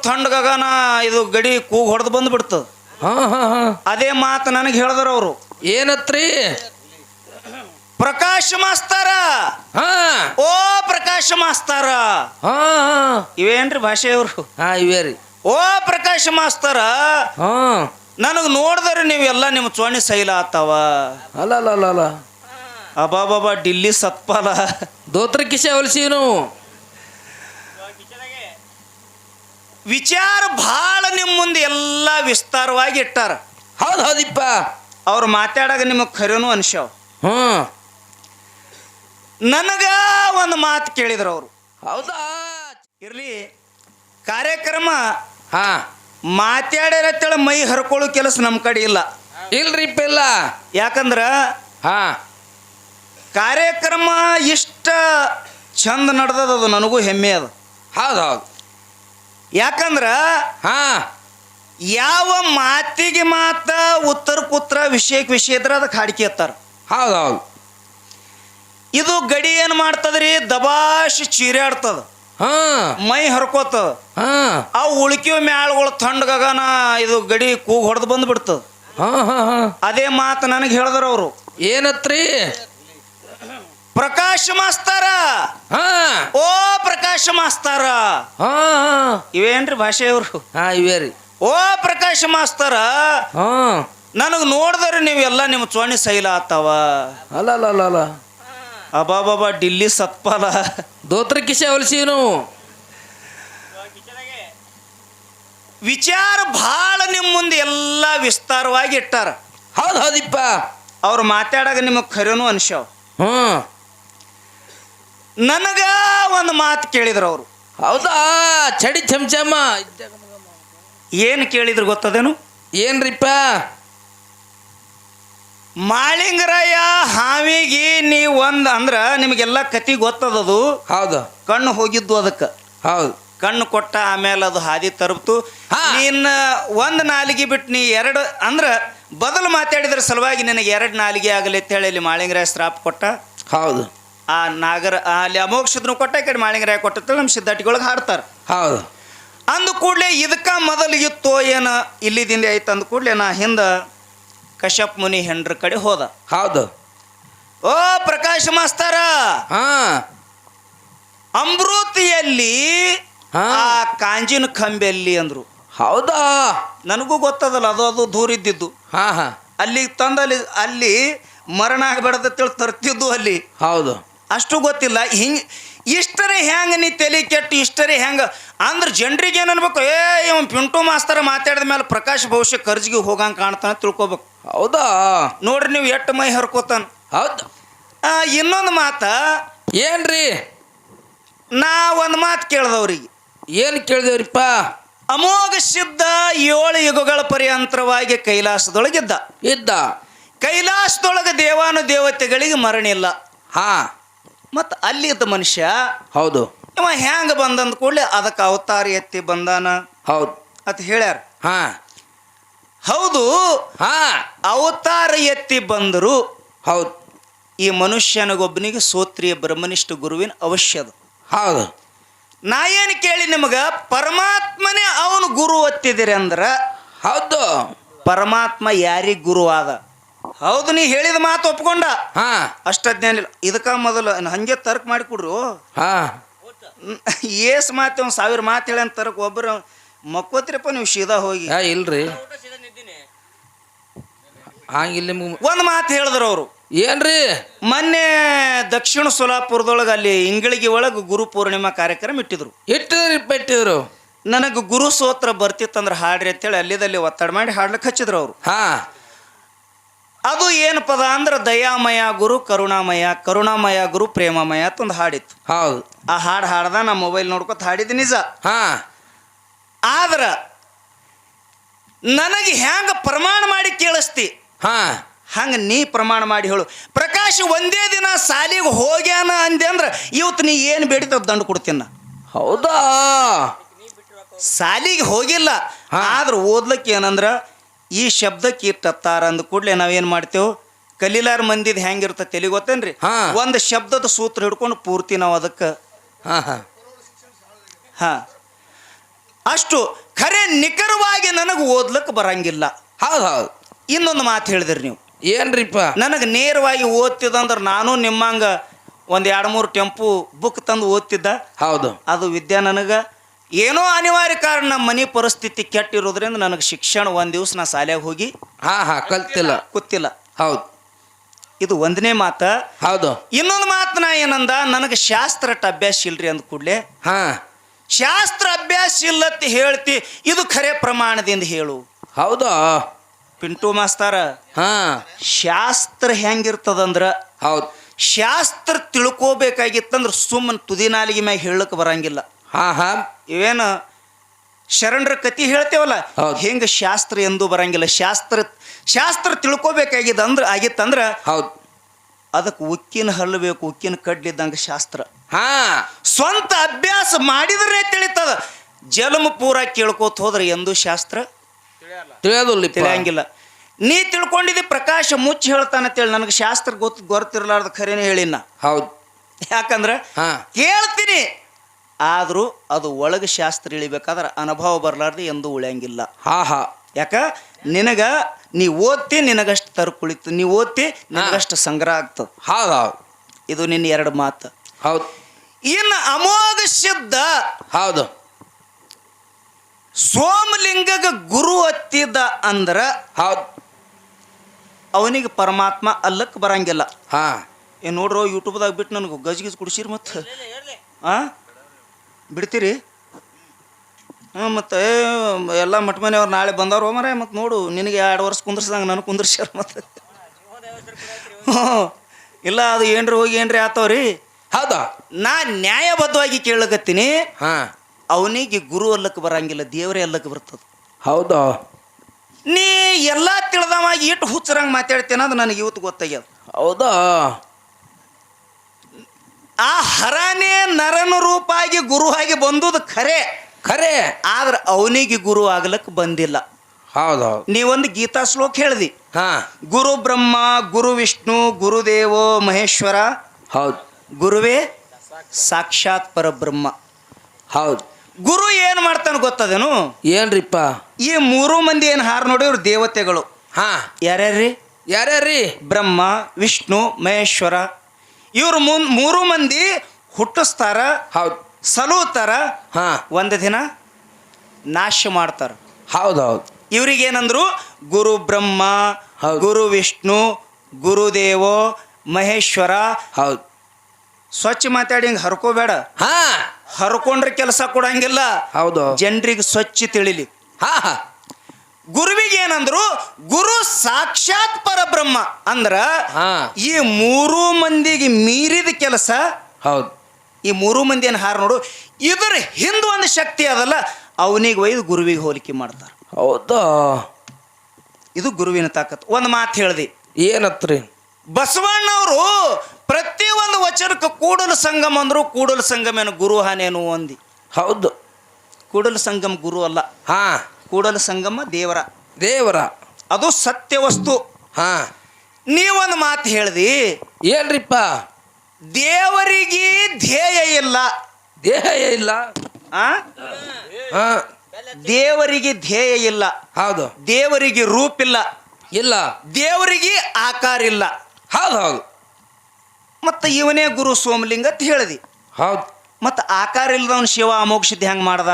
ಮ್ಯಾಳ್ಗಳು ಗಗನ ಇದು ಗಡಿ ಕೂಗ್ ಹೊಡೆದು ಬಂದ್ಬಿಡ್ತದ. ಹಾ ಹಾ ಹಾ. ಅದೇ ಮಾತು ನನಗೆ ಹೇಳಿದ್ರ ಅವರು. ಏನತ್ರಿ? ಪ್ರಕಾಶ ಮಾಸ್ತಾರ. ಹಾ. ಓ ಪ್ರಕಾಶ ಮಾಸ್ತಾರ. ಹಾ ಹಾ. ಇವೇನ್ರಿ ಭಾಷೆ ಇವರು ಹಾ ಇವೇ ರೀ. ಓ ಪ್ರಕಾಶ ಮಾಸ್ತಾರ. ಹಾ. ನನಗೆ ನೋಡಿದ್ರೆ ನೀವೆಲ್ಲ ನಿಮ್ಮ ಚೋಣಿ ಸೈಲ ಆತಾವ. ಅಲ್ಲ ಅಲ್ಲ ಅಲ್ಲ ಅಲ್ಲ ಅಬಾಬಾಬಾ ಡಿಲ್ಲಿ ಸತ್ಪಾಲ. ದೋತ್ರ ಕಿಸೆ ಹೊಲಿಸಿ ನಾವು. ವಿಚಾರ ಭಾಳ ನಿಮ್ಮ ಮುಂದೆ ಎಲ್ಲ ವಿಸ್ತಾರವಾಗಿ ಇಟ್ಟಾರ. ಹೌದು ಹೌದಿಪ್ಪ. ಅವ್ರು ಮಾತಾಡಾಗ ನಿಮಗೆ ಖರೇನು ಅನ್ಸ್ಯಾವ. ಹ್ಞೂ ನನಗ ಒಂದು ಮಾತು ಕೇಳಿದ್ರು ಅವರು. ಹೌದಾ? ಇರ್ಲಿ ಕಾರ್ಯಕ್ರಮ ಹಾ. ಮಾತಾಡಿರತ್ತೇಳ ಮೈ ಹರ್ಕೊಳ್ಳೋ ಕೆಲಸ ನಮ್ಮ ಕಡೆ ಇಲ್ಲ. ಇಲ್ರಿಪ್ಪ ಇಲ್ಲ. ಯಾಕಂದ್ರ ಹಾ. ಕಾರ್ಯಕ್ರಮ ಇಷ್ಟ ಚಂದ ನಡ್ದದ ಅದು ನನಗೂ ಹೆಮ್ಮೆ ಅದು. ಹೌದು ಹೌದು. ಯಾಕಂದ್ರ ಹಾ. ಯಾವ ಮಾತಿಗೆ ಮಾತ ಉತ್ತರ ಪುತ್ರ ವಿಷಯಕ್ಕೆ ವಿಷಯ ಇದ್ರೆ ಅದಕ್ಕೆ ಹಾಡಿಕೆ ಎತ್ತಾರ. ಹೌದೌದು. ಹೌದು ಇದು ಗಡಿ ಏನು ಮಾಡ್ತದ್ರಿ? ದಬಾಶ್ ಚೀರಾಡ್ತದ ಹಾ. ಮೈ ಹರ್ಕೋತದ ಹಾ. ಆ ಉಳ್ಕಿವ ಮ್ಯಾಳ್ಗಳು ಥಂಡ್ಗಗನ ಇದು ಗಡಿ ಕೂಗ್ ಹೊಡೆದು ಹಾ ಹಾ. ಅದೇ ಮಾತು ನನಗೆ ಹೇಳಿದ್ರು ಅವರು. ಏನತ್ರಿ? ಪ್ರಕಾಶ್ ಮಾಸ್ತಾರ. ಹಾ. ಓ ಪ್ರಕಾಶ ಮಾಸ್ತಾರ. ಹಾ ಇವೇನ್ರಿ ಭಾಷೆ ಇವ್ರು ಹಾ ಇವೇ ರೀ. ಓ ಪ್ರಕಾಶ್ ಮಾಸ್ತಾರ. ಹಾ. ನನಗೆ ನೋಡಿದ್ರೆ ನೀವೆಲ್ಲ ನಿಮ್ಮ ಚೋಣಿ ಸೈಲ ಆತಾವ. ಅಲ್ಲ ಅಲ್ಲ ಅಲ್ಲ ಅಲ್ಲ. ಅಬಾಬಾಬಾ ಡಿಲ್ಲಿ ಸತ್ಪಾಲ. ದೋತ್ರ ಕಿಸೆ ಹೊಲಿಸಿ ನಾವು ವಿಚಾರ ಭಾಳ ನಿಮ್ಮ ಮುಂದೆ ಎಲ್ಲ ವಿಸ್ತಾರವಾಗಿ ಇಟ್ಟಾರ. ಹೌದು ಹೌದಿಪ್ಪ. ಅವ್ರು ಮಾತಾಡಾಗ ನಿಮಗೆ ಖರೇನು ಅನ್ಸ್ಯಾವ. ಹ್ಞೂ ನನಗ ಒಂದು ಮಾತು ಕೇಳಿದ್ರು ಅವರು. ಹೌದಾ? ಚಡಿ ಚಮಚಮ್ಮ ಏನು ಕೇಳಿದ್ರು ಗೊತ್ತದೇನು? ಏನ್ರಿಪ್ಪ? ಮಾಳಿಂಗರಾಯ ಹಾವಿಗೆ ನೀ ಒಂದು ಅಂದ್ರೆ ನಿಮಗೆಲ್ಲ ಕತಿ ಗೊತ್ತದದು. ಹೌದು. ಕಣ್ಣು ಹೋಗಿದ್ದು ಅದಕ್ಕೆ. ಹೌದು. ಕಣ್ಣು ಕೊಟ್ಟ ಆಮೇಲೆ ಅದು ಹಾದಿ ತರಬ್ತು ನಿನ್ನ ನೀನ್ ಒಂದು ನಾಲಿಗೆ ಬಿಟ್ಟು ನೀ ಎರಡು ಅಂದ್ರೆ ಬದಲು ಮಾತಾಡಿದ್ರ ಸಲುವಾಗಿ ನಿನಗೆ ಎರಡು ನಾಲಿಗೆ ಆಗಲಿ ಅಂತ ಹೇಳಿ ಮಾಳಿಂಗರಾಯ ಶ್ರಾಪ್ ಕೊಟ್ಟ. ಹೌದು. ಆ ನಾಗರ ಆ ಅಲ್ಲಿ ಅಮೋಕ್ಷದ್ನು ಕೊಟ್ಟ ಕಡೆ ಮಾಳಿಂಗರಾಯ ಕೊಟ್ಟಂತ ನಮ್ಮ ಸಿದ್ಧಾಟಿಗೊಳಗೆ ಹಾಡ್ತಾರೆ. ಹೌದು. ಅಂದ ಕೂಡಲೇ ಇದಕ್ಕೆ ಮೊದಲು ಇತ್ತೋ ಏನು ಇಲ್ಲಿದಿಂದ ಐತೆ ಅಂದ ಕೂಡಲೇ ನಾ ಹಿಂದೆ ಕಶ್ಯಪ್ ಮುನಿ ಹೆಂಡ್ರ ಕಡೆ ಹೋದ. ಹೌದು. ಓ ಪ್ರಕಾಶ್ ಮಾಸ್ತಾರ! ಹಾ. ಅಮೃತಿಯಲ್ಲಿ. ಆ ಕಾಂಜಿನ ಕಂಬೆಲ್ಲಿ ಅಂದ್ರು. ಹೌದಾ? ನನಗೂ ಗೊತ್ತದಲ್ಲ ಅದು ಅದು ದೂರ ಇದ್ದಿದ್ದು. ಹಾ ಹಾ. ಅಲ್ಲಿ ತಂದಲ್ಲಿ ಅಲ್ಲಿ ಮರಣ ಆಗಬೇಡದಂತೇಳಿ ತರ್ತಿದ್ದು ಅಲ್ಲಿ. ಹೌದು. ಅಷ್ಟು ಗೊತ್ತಿಲ್ಲ. ಹಿಂಗೆ ಇಷ್ಟರೇ ಹೆಂಗೆ ನೀ ತಲೆ ಕೆಟ್ಟು ಇಷ್ಟರೇ ಹೆಂಗೆ? ಅಂದ್ರೆ ಜನರಿಗೆ ಏನು ಅನ್ಬೇಕು? ಏ ಇವ್ ಪಿಂಟು ಮಾಸ್ತರ ಮಾತಾಡಿದ ಮೇಲೆ ಪ್ರಕಾಶ್ ಭವಿಷ್ಯ ಕರ್ಜಿಗೆ ಹೋಗಂಗೆ ಕಾಣ್ತಾನೆ ತಿಳ್ಕೊಬೇಕು. ಹೌದಾ? ನೋಡ್ರಿ ನೀವು ಎಷ್ಟು ಮೈ ಹರ್ಕೋತಾನ. ಹೌದು. ಇನ್ನೊಂದು ಮಾತ. ಏನ್ರಿ? ನಾ ಒಂದು ಮಾತು ಕೇಳ್ದವ್ರಿಗೆ. ಏನು ಕೇಳ್ದವ್ರಿಪ್ಪ? ಅಮೋಘ ಸಿದ್ಧ ಏಳು ಯುಗಗಳ ಪರ್ಯಂತರವಾಗಿ ಕೈಲಾಸದೊಳಗಿದ್ದ. ಇದ್ದ. ಕೈಲಾಸದೊಳಗೆ ದೇವಾನು ದೇವತೆಗಳಿಗೆ ಮರಣ ಇಲ್ಲ ಹಾ. ಮತ್ತು ಅಲ್ಲಿದ್ದ ಮನುಷ್ಯ ಹೌದು. ಇವ ಹೆಂಗ ಬಂದಂದ ಕೂಡಲೇ ಅದಕ್ಕೆ ಅವತಾರ ಎತ್ತಿ ಬಂದಾನ? ಹೌದು. ಅಂತ ಹೇಳ್ಯಾರ. ಹಾ. ಹೌದು. ಹಾ. ಅವತಾರ ಎತ್ತಿ ಬಂದರು. ಹೌದು. ಈ ಮನುಷ್ಯನಿಗೊಬ್ಬನಿಗೆ ಸೋತ್ರಿಯ ಬ್ರಹ್ಮನಿಷ್ಠ ಗುರುವಿನ ಅವಶ್ಯದ ಹೌದು. ನಾ ಏನು ಕೇಳಿ ನಿಮಗೆ ಪರಮಾತ್ಮನೇ ಅವನು ಗುರು ಒತ್ತಿದಿರಿ ಅಂದ್ರೆ ಹೌದು. ಪರಮಾತ್ಮ ಯಾರಿಗೆ ಗುರು ಆದ ಹೌದು ನೀ ಹೇಳಿದ ಮಾತು ಒಪ್ಕೊಂಡ. ಹಾ. ಅಷ್ಟಜ್ಞಾನ ಇಲ್ಲ. ಇದಕ್ಕೆ ಮೊದಲು ಹಂಗೆ ತರ್ಕ ಮಾಡಿಕೊಡ್ರು ಹಾ. ಏಸ್ ಮಾತು ಒಂದು ಸಾವಿರ ಮಾತು ಹೇಳಿ ಅಂತ ತರಕ್ ಒಬ್ಬರು ಮಕ್ಕೋತಿರಪ್ಪ ನೀವು ಸೀದಾ ಹೋಗಿ. ಇಲ್ರಿ. ಹಂಗಿಲ್ಲ ನಿಮ್ಗೆ ಒಂದು ಮಾತು ಹೇಳಿದ್ರು ಅವರು. ಏನ್ರಿ? ಮೊನ್ನೆ ದಕ್ಷಿಣ ಸೋಲಾಪುರದೊಳಗೆ ಅಲ್ಲಿ ಇಂಗಳಿಗೆ ಒಳಗೆ ಗುರು ಪೂರ್ಣಿಮಾ ಕಾರ್ಯಕ್ರಮ ಇಟ್ಟಿದ್ರು. ಇಟ್ಟಿದ್ರು ಇಟ್ಟಿದ್ರು. ನನಗೆ ಗುರು ಸೋತ್ರ ಬರ್ತಿತ್ತಂದ್ರೆ ಹಾಡ್ರಿ ಅಂತೇಳಿ ಅಲ್ಲಿದಲ್ಲಿ ಒತ್ತಡ ಮಾಡಿ ಹಾಡ್ಲಿಕ್ಕೆ ಹಚ್ಚಿದ್ರು ಅವರು. ಹಾ. ಅದು ಏನು ಪದ ಅಂದ್ರೆ ದಯಾಮಯ ಗುರು ಕರುಣಾಮಯ ಕರುಣಾಮಯ ಗುರು ಪ್ರೇಮಮಯ ಅಂತ ಒಂದು ಹಾಡಿತ್ತು. ಹೌದು. ಆ ಹಾಡು ಹಾಡ್ದ ನಾ ಮೊಬೈಲ್ ನೋಡ್ಕೊತ ಹಾಡಿದ್ದು ನಿಜ. ಹಾ. ಆದ್ರ ನನಗೆ ಹ್ಯಾಂಗ ಪ್ರಮಾಣ ಮಾಡಿ ಕೇಳಿಸ್ತಿ? ಹಾ. ಹಂಗೆ ನೀ ಪ್ರಮಾಣ ಮಾಡಿ ಹೇಳು. ಪ್ರಕಾಶ್ ಒಂದೇ ದಿನ ಸಾಲಿಗೆ ಹೋಗ್ಯಾನ ಅಂದೆ ಅಂದ್ರೆ ಇವತ್ತು ನೀ ಏನು ಬೇಡಿತ ದಂಡು ಕೊಡ್ತೀನ ಹೌದಾ? ಸಾಲಿಗೆ ಹೋಗಿಲ್ಲ. ಆದ್ರೆ ಓದ್ಲಿಕ್ಕೆ ಏನಂದ್ರ ಈ ಶಬ್ದಕ್ಕೆ ತತ್ತಾರ ಅಂದ ಕೂಡಲೇ ನಾವೇನು ಮಾಡ್ತೇವೆ? ಕಲೀಲಾರ ಮಂದಿದ್ ಹೆಂಗಿರ್ತದೆ ತಲೆ ಗೊತ್ತೇನ್ರಿ? ಹಾ. ಒಂದು ಶಬ್ದದ ಸೂತ್ರ ಹಿಡ್ಕೊಂಡು ಪೂರ್ತಿ ನಾವು ಅದಕ್ಕೆ ಹಾ ಹಾ. ಹಾ. ಅಷ್ಟು ಖರೆ ನಿಖರವಾಗಿ ನನಗೆ ಓದ್ಲಿಕ್ಕೆ ಬರಂಗಿಲ್ಲ. ಹೌದು ಹೌದು. ಇನ್ನೊಂದು ಮಾತು ಹೇಳಿದ್ರಿ ನೀವು. ಏನ್ರಿಪ್ಪ? ನನಗೆ ನೇರವಾಗಿ ಓದ್ತಿದ್ದಂದ್ರೆ ನಾನು ನಿಮ್ಮಂಗ ಒಂದು ಎರಡು ಮೂರು ಟೆಂಪು ಬುಕ್ ತಂದು ಓದ್ತಿದ್ದ. ಹೌದು. ಅದು ವಿದ್ಯಾ ನನಗೆ. ಏನೋ ಅನಿವಾರ್ಯ ಕಾರಣ ನಮ್ಮ ಮನೆ ಪರಿಸ್ಥಿತಿ ಕೆಟ್ಟಿರೋದ್ರಿಂದ ನನಗೆ ಶಿಕ್ಷಣ ಒಂದು ದಿವಸ ನಾ ಶಾಲೆಗೆ ಹೋಗಿ ಹಾ ಹಾ ಕಲ್ತಿಲ್ಲ. ಕೂತಿಲ್ಲ. ಹೌದು. ಇದು ಒಂದನೇ ಮಾತ. ಹೌದು. ಇನ್ನೊಂದು ಮಾತು ನಾ ಏನಂದ ನನಗೆ ಶಾಸ್ತ್ರ ಅಭ್ಯಾಸ ಇಲ್ರಿ ಅಂದ ಕೂಡಲೇ. ಹಾ. ಶಾಸ್ತ್ರ ಅಭ್ಯಾಸ ಇಲ್ಲತ್ತೆ ಹೇಳ್ತಿ ಇದು ಖರೆ ಪ್ರಮಾಣದಿಂದ ಹೇಳು. ಹೌದು? ಪಿಂಟು ಮಾಸ್ತಾರ ಹಾ. ಶಾಸ್ತ್ರ ಹೆಂಗಿರ್ತದಂದ್ರ ಹೌದು. ಶಾಸ್ತ್ರ ತಿಳ್ಕೋಬೇಕಾಗಿತ್ತಂದ್ರ ಸುಮ್ಮನೆ ತುದಿನಾಲಿಗೆ ಮ್ಯಾಗ ಹೇಳಕ್ ಬರಂಗಿಲ್ಲ. ಹಾ ಹಾ. ಇವೇನು ಶರಣರ ಕತಿ ಹೇಳ್ತೇವಲ್ಲ? ಹೌದು. ಹೆಂಗ ಶಾಸ್ತ್ರ ಎಂದು ಬರಂಗಿಲ್ಲ. ಶಾಸ್ತ್ರ ಶಾಸ್ತ್ರ ತಿಳ್ಕೋಬೇಕಾಗಿದ್ದ ಅಂದ್ರ ಆಗಿತ್ತಂದ್ರ ಹೌದು. ಅದಕ್ಕೆ ಉಕ್ಕಿನ ಹಲ್ಲಬೇಕು ಉಕ್ಕಿನ ಕಡ್ಲಿದ್ದಂಗ ಶಾಸ್ತ್ರ. ಹಾ. ಸ್ವಂತ ಅಭ್ಯಾಸ ಮಾಡಿದ್ರೆ ತಿಳಿತದ. ಜಲಮ ಪೂರ ಕೇಳ್ಕೋತ ಹೋದ್ರೆ ಎಂದು ಶಾಸ್ತ್ರ ತಿಳಿಯೋದಿಲ್ಲ ತಿಳಿಯಂಗಿಲ್ಲ. ನೀ ತಿಳ್ಕೊಂಡಿದ್ದಿ ಪ್ರಕಾಶ ಮುಚ್ಚಿ ಹೇಳ್ತಾನಂತೇಳಿ ನನಗೆ ಶಾಸ್ತ್ರ ಗೊತ್ತು ಗೊತ್ತಿರ್ಲಾರ್ದ ಖರೇನೆ ಹೇಳಿನ ಹೌದು. ಯಾಕಂದ್ರೆ ಹಾ. ಕೇಳ್ತೀನಿ. ಆದರೂ ಅದು ಒಳಗೆ ಶಾಸ್ತ್ರ ಇಳಿಬೇಕಾದ್ರೆ ಅನುಭವ ಬರಲಾರ್ದು ಎಂದೂ ಉಳಿಯಂಗಿಲ್ಲ. ಹಾ ಹಾ ಯಾಕ? ನಿನಗ ನೀ ಓದ್ತಿ ನಿನಗಷ್ಟು ತರ್ಕುಳಿತು ನೀ ಓದ್ತಿ ನಿನಗಷ್ಟು ಸಂಗ್ರಹ ಆಗ್ತದೆ. ಹೌದು. ಹೌದು ಇದು ನಿನ್ನ ಎರಡು ಮಾತು. ಹೌದು. ಇನ್ನು ಅಮೋಘ ಸಿದ್ಧ ಹೌದು. ಸೋಮಲಿಂಗಗ ಗುರು ಹತ್ತಿದ ಅಂದ್ರ ಹೌದು. ಅವನಿಗೆ ಪರಮಾತ್ಮ ಅಲ್ಲಕ್ಕೆ ಬರಂಗಿಲ್ಲ. ಹಾ. ಏ ನೋಡ್ರೋ ಯೂಟ್ಯೂಬ್ದಾಗ ಬಿಟ್ಟು ನನಗೆ ಗಜ್ಗಿಸ್ ಕುಡಿಸಿರಿ ಮತ್ತೆ. ಆ? ಬಿಡ್ತೀರಿ? ಹಾಂ ಮತ್ತು ಎಲ್ಲ ಮಠ ಮನೆಯವ್ರು ನಾಳೆ ಬಂದವ್ರು ಮರ ಮತ್ತು ನೋಡು ನಿನಗೆ ಎರಡು ವರ್ಷ ಕುಂದ್ರಸ್ದಂಗೆ ನಾನು ಕುಂದ್ರಸ್ಯಾರ ಮತ್ತೆ. ಹ್ಞೂ ಇಲ್ಲ ಅದು ಏನ್ರಿ ಹೋಗಿ ಏನ್ರಿ ಆತವ್ರಿ? ಹೌದಾ? ನಾ ನ್ಯಾಯಬದ್ಧವಾಗಿ ಕೇಳಕತ್ತೀನಿ. ಹಾ. ಅವನಿಗೆ ಗುರು ಅಲ್ಲಕ್ಕೆ ಬರಂಗಿಲ್ಲ ದೇವರೇ ಅಲ್ಲಕ್ಕೆ ಬರ್ತದೆ. ಹೌದಾ? ನೀ ಎಲ್ಲ ತಿಳಿದವ ಇಟ್ಟು ಹುಚ್ಚರಂಗೆ ಮಾತಾಡ್ತೇನೆ ಅದು ನನಗೆ ಇವತ್ತು ಗೊತ್ತಾಗ್ಯದ. ಹೌದಾ? ಆ ಹರನೇ ನರನ ರೂಪಾಗಿ ಗುರು ಆಗಿ ಬಂದುದು ಖರೆ. ಖರೆ. ಆದ್ರೆ ಅವನಿಗೆ ಗುರು ಆಗ್ಲಕ್ ಬಂದಿಲ್ಲ. ಹೌದು. ನೀವೊಂದು ಗೀತಾ ಶ್ಲೋಕ ಹೇಳ್ದಿ. ಹಾ. ಗುರು ಬ್ರಹ್ಮ ಗುರು ವಿಷ್ಣು ಗುರುದೇವೋ ಮಹೇಶ್ವರ. ಹೌದು. ಗುರುವೇ ಸಾಕ್ಷಾತ್ ಪರಬ್ರಹ್ಮ. ಹೌದು. ಗುರು ಏನು ಮಾಡ್ತಾನೆ ಗೊತ್ತದೇನು? ಏನ್ರಿಪ್ಪ? ಈ ಮೂರು ಮಂದಿ ಏನು ಹಾರ ನೋಡಿ ಇವ್ರು ದೇವತೆಗಳು. ಹಾ. ಯಾರ್ಯಾರ್ರಿ? ಯಾರ್ಯಾರ್ರಿ? ಬ್ರಹ್ಮ ವಿಷ್ಣು ಮಹೇಶ್ವರ. ಇವ್ರು ಮೂರು ಮಂದಿ ಹುಟ್ಟಿಸ್ತಾರ ಹೌದು. ಸಲೂತಾರ ಹಾ. ಒಂದು ದಿನ ನಾಶ ಮಾಡ್ತಾರ. ಹೌದು ಹೌದು ಇವ್ರಿಗೇನಂದ್ರು ಗುರು ಬ್ರಹ್ಮ ಹೌದು. ಗುರು ವಿಷ್ಣು ಗುರುದೇವೋ ಮಹೇಶ್ವರ. ಹೌದು. ಸ್ವಚ್ಛ ಮಾತಾಡಿ ಹಿಂಗೆ ಹರ್ಕೋಬೇಡ. ಹಾ. ಹರ್ಕೊಂಡ್ರೆ ಕೆಲಸ ಕೊಡಂಗಿಲ್ಲ. ಹೌದು. ಜನರಿಗೆ ಸ್ವಚ್ಛ ತಿಳಿಲಿ. ಹಾ ಹಾ. ಗುರುವಿಗೆ ಏನಂದ್ರು ಗುರು ಸಾಕ್ಷಾತ್ ಪರಬ್ರಹ್ಮ. ಅಂದ್ರ ಹಾ. ಈ ಮೂರು ಮಂದಿಗೆ ಮೀರಿದ ಕೆಲಸ ಹೌದು. ಈ ಮೂರು ಮಂದಿ ಏನು ಹಾರ ನೋಡು ಇದ್ರ ಹಿಂದೆ ಒಂದು ಶಕ್ತಿ ಅದಲ್ಲ ಅವನಿಗೆ ಒಯ್ದು ಗುರುವಿಗೆ ಹೋಲಿಕೆ ಮಾಡ್ತಾರೆ. ಹೌದಾ? ಇದು ಗುರುವಿನ ತಾಕತ್. ಒಂದು ಮಾತು ಹೇಳ್ದಿ. ಏನತ್ರಿ? ಬಸವಣ್ಣವರು ಪ್ರತಿ ಒಂದು ವಚನಕ್ಕೆ ಕೂಡಲು ಸಂಗಮ ಅಂದ್ರು ಕೂಡಲು ಸಂಗಮ ಏನು ಗುರು ಹಾನೇನು ಅಂದಿ. ಹೌದು. ಕೂಡಲು ಸಂಗಮ ಗುರು ಅಲ್ಲ. ಹಾ. ಕೂಡಲ ಸಂಗಮ ದೇವರ. ದೇವರ. ಅದು ಸತ್ಯ ವಸ್ತು. ಹಾ. ನೀವೊಂದು ಮಾತು ಹೇಳ್ದಿ. ಏನ್ರಿಪ್ಪ? ದೇವರಿಗೆ ಧ್ಯೇಯ ಇಲ್ಲ. ಧ್ಯೇಯ ಇಲ್ಲ. ಆ? ಹಾ. ದೇವರಿಗೆ ಧ್ಯೇಯ ಇಲ್ಲ. ಹೌದು. ದೇವರಿಗೆ ರೂಪಿಲ್ಲ ಇಲ್ಲ. ದೇವರಿಗೆ ಆಕಾರ ಇಲ್ಲ. ಹೌದು ಹೌದು. ಮತ್ತು ಇವನೇ ಗುರು ಸೋಮಲಿಂಗ ಅಂತ ಹೇಳ್ದಿ. ಹೌದು. ಮತ್ತು ಆಕಾರ ಇಲ್ಲದವನು ಶಿವ ಸಿದ್ಧಿ ಹೆಂಗೆ ಮಾಡ್ದ?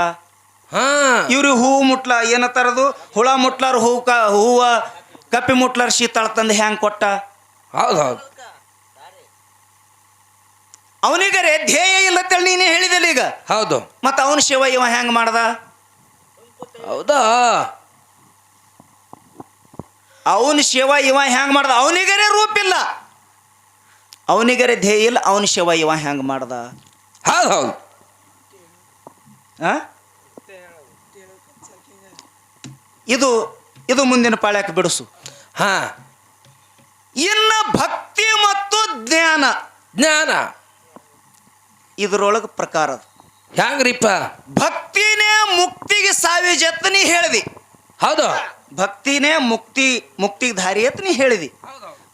ಇವ್ರಿಗೆ ಹೂವು ಮುಟ್ಲ ಏನತ್ತಾರದು ಹುಳ ಮುಟ್ಲಾರ ಹೂವು ಕ ಹೂವ ಕಪ್ಪಿ ಮುಟ್ಲಾರ ಶೀತಾಳ ತಂದು ಹ್ಯಾಂಗೆ ಕೊಟ್ಟ? ಹೌದು ಹೌದು. ಅವನಿಗರೆ ಧ್ಯೇಯ ಇಲ್ಲ ಅಂತೇಳಿ ನೀನೇ ಹೇಳಿದಿಲ್ಲ ಈಗ. ಹೌದು. ಮತ್ತು ಅವನ ಶಿವ ಇವ ಹ್ಯಾಂಗೆ ಮಾಡ್ದ? ಹೌದಾ? ಅವನ ಶಿವ ಇವ ಹ್ಯಾಂಗೆ ಮಾಡ್ದ? ಅವನಿಗರೆ ರೂಪಿಲ್ಲ ಅವನಿಗರೆ ಧ್ಯೇಯ ಇಲ್ಲ ಅವನ ಶಿವ ಇವ ಹ್ಯಾಂಗೆ ಮಾಡ್ದ? ಹೌದು ಹೌದು. ಆ? ಇದು ಇದು ಮುಂದಿನ ಪಾಳ್ಯಕ್ಕೆ ಬಿಡಿಸು. ಹಾ. ಇನ್ನು ಭಕ್ತಿ ಮತ್ತು ಜ್ಞಾನ. ಜ್ಞಾನ. ಇದರೊಳಗೆ ಪ್ರಕಾರ ಅದು. ಹೆಂಗ್ರಿಪ್ಪ ಭಕ್ತಿನೇ ಮುಕ್ತಿಗೆ ಸಾವಿ ನೀ ಹೇಳಿದಿ. ಹೌದು. ಭಕ್ತಿನೇ ಮುಕ್ತಿ ಮುಕ್ತಿಗೆ ದಾರಿ ಅಂತ ನೀ ಹೇಳಿದಿ.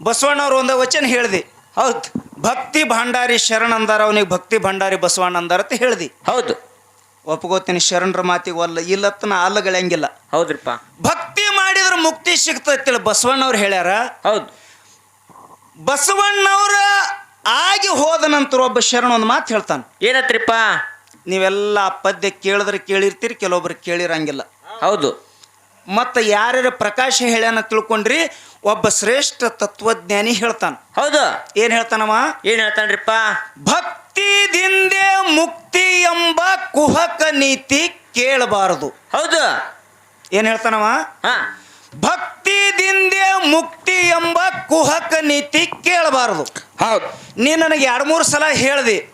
ಬಸವಣ್ಣವ್ರು ಒಂದು ವಚನ ಹೇಳಿದಿ. ಹೌದು. ಭಕ್ತಿ ಭಂಡಾರಿ ಶರಣ ಅಂದಾರ ಅವನಿಗೆ ಭಕ್ತಿ ಭಂಡಾರಿ ಬಸವಣ್ಣ ಅಂದಾರ ಅಂತ ಹೇಳಿದಿ. ಹೌದು. ಒಪ್ಕೋತೀನಿ ಶರಣರ ಮಾತಿಗೆ ಒಲ್ಲ ಇಲ್ಲತ್ತ ನಾ ಅಲ್ಲಗಳಂಗಿಲ್ಲ ಹೌದ್ರಿಪ್ಪ. ಭಕ್ತಿ ಮಾಡಿದ್ರೆ ಮುಕ್ತಿ ಸಿಗ್ತೈತಿಲ್ಲ ಬಸವಣ್ಣವ್ರು ಹೇಳ್ಯಾರ. ಹೌದು. ಬಸವಣ್ಣವ್ರ ಆಗಿ ಹೋದ ನಂತರ ಒಬ್ಬ ಶರಣ ಒಂದು ಮಾತು ಹೇಳ್ತಾನೆ. ಏನತ್ರಿಪ್ಪ? ನೀವೆಲ್ಲ ಆ ಪದ್ಯ ಕೇಳಿದ್ರೆ ಕೇಳಿರ್ತೀರಿ ಕೆಲವೊಬ್ರು ಕೇಳಿರಂಗಿಲ್ಲ. ಹೌದು. ಮತ್ತು ಯಾರ್ಯಾರ ಪ್ರಕಾಶ ಹೇಳ್ಯಾನ ತಿಳ್ಕೊಂಡ್ರಿ ಒಬ್ಬ ಶ್ರೇಷ್ಠ ತತ್ವಜ್ಞಾನಿ ಹೇಳ್ತಾನ. ಹೌದು. ಏನು ಹೇಳ್ತಾನವ? ಏನ್ ಹೇಳ್ತಾನ್ರಿಪ್ಪ? ಭಕ್ತಿದಿಂದೆ ಮುಕ್ತಿ ಎಂಬ ಕುಹಕ ನೀತಿ ಕೇಳಬಾರದು. ಹೌದು. ಏನು ಹೇಳ್ತಾನವ? ಹಾ. ಭಕ್ತಿದಿಂದೆ ಮುಕ್ತಿ ಎಂಬ ಕುಹಕ ನೀತಿ ಕೇಳಬಾರದು. ಹೌದು. ನೀ ನನಗೆ ಎರಡು ಮೂರು ಸಲ ಹೇಳ್ದಿ.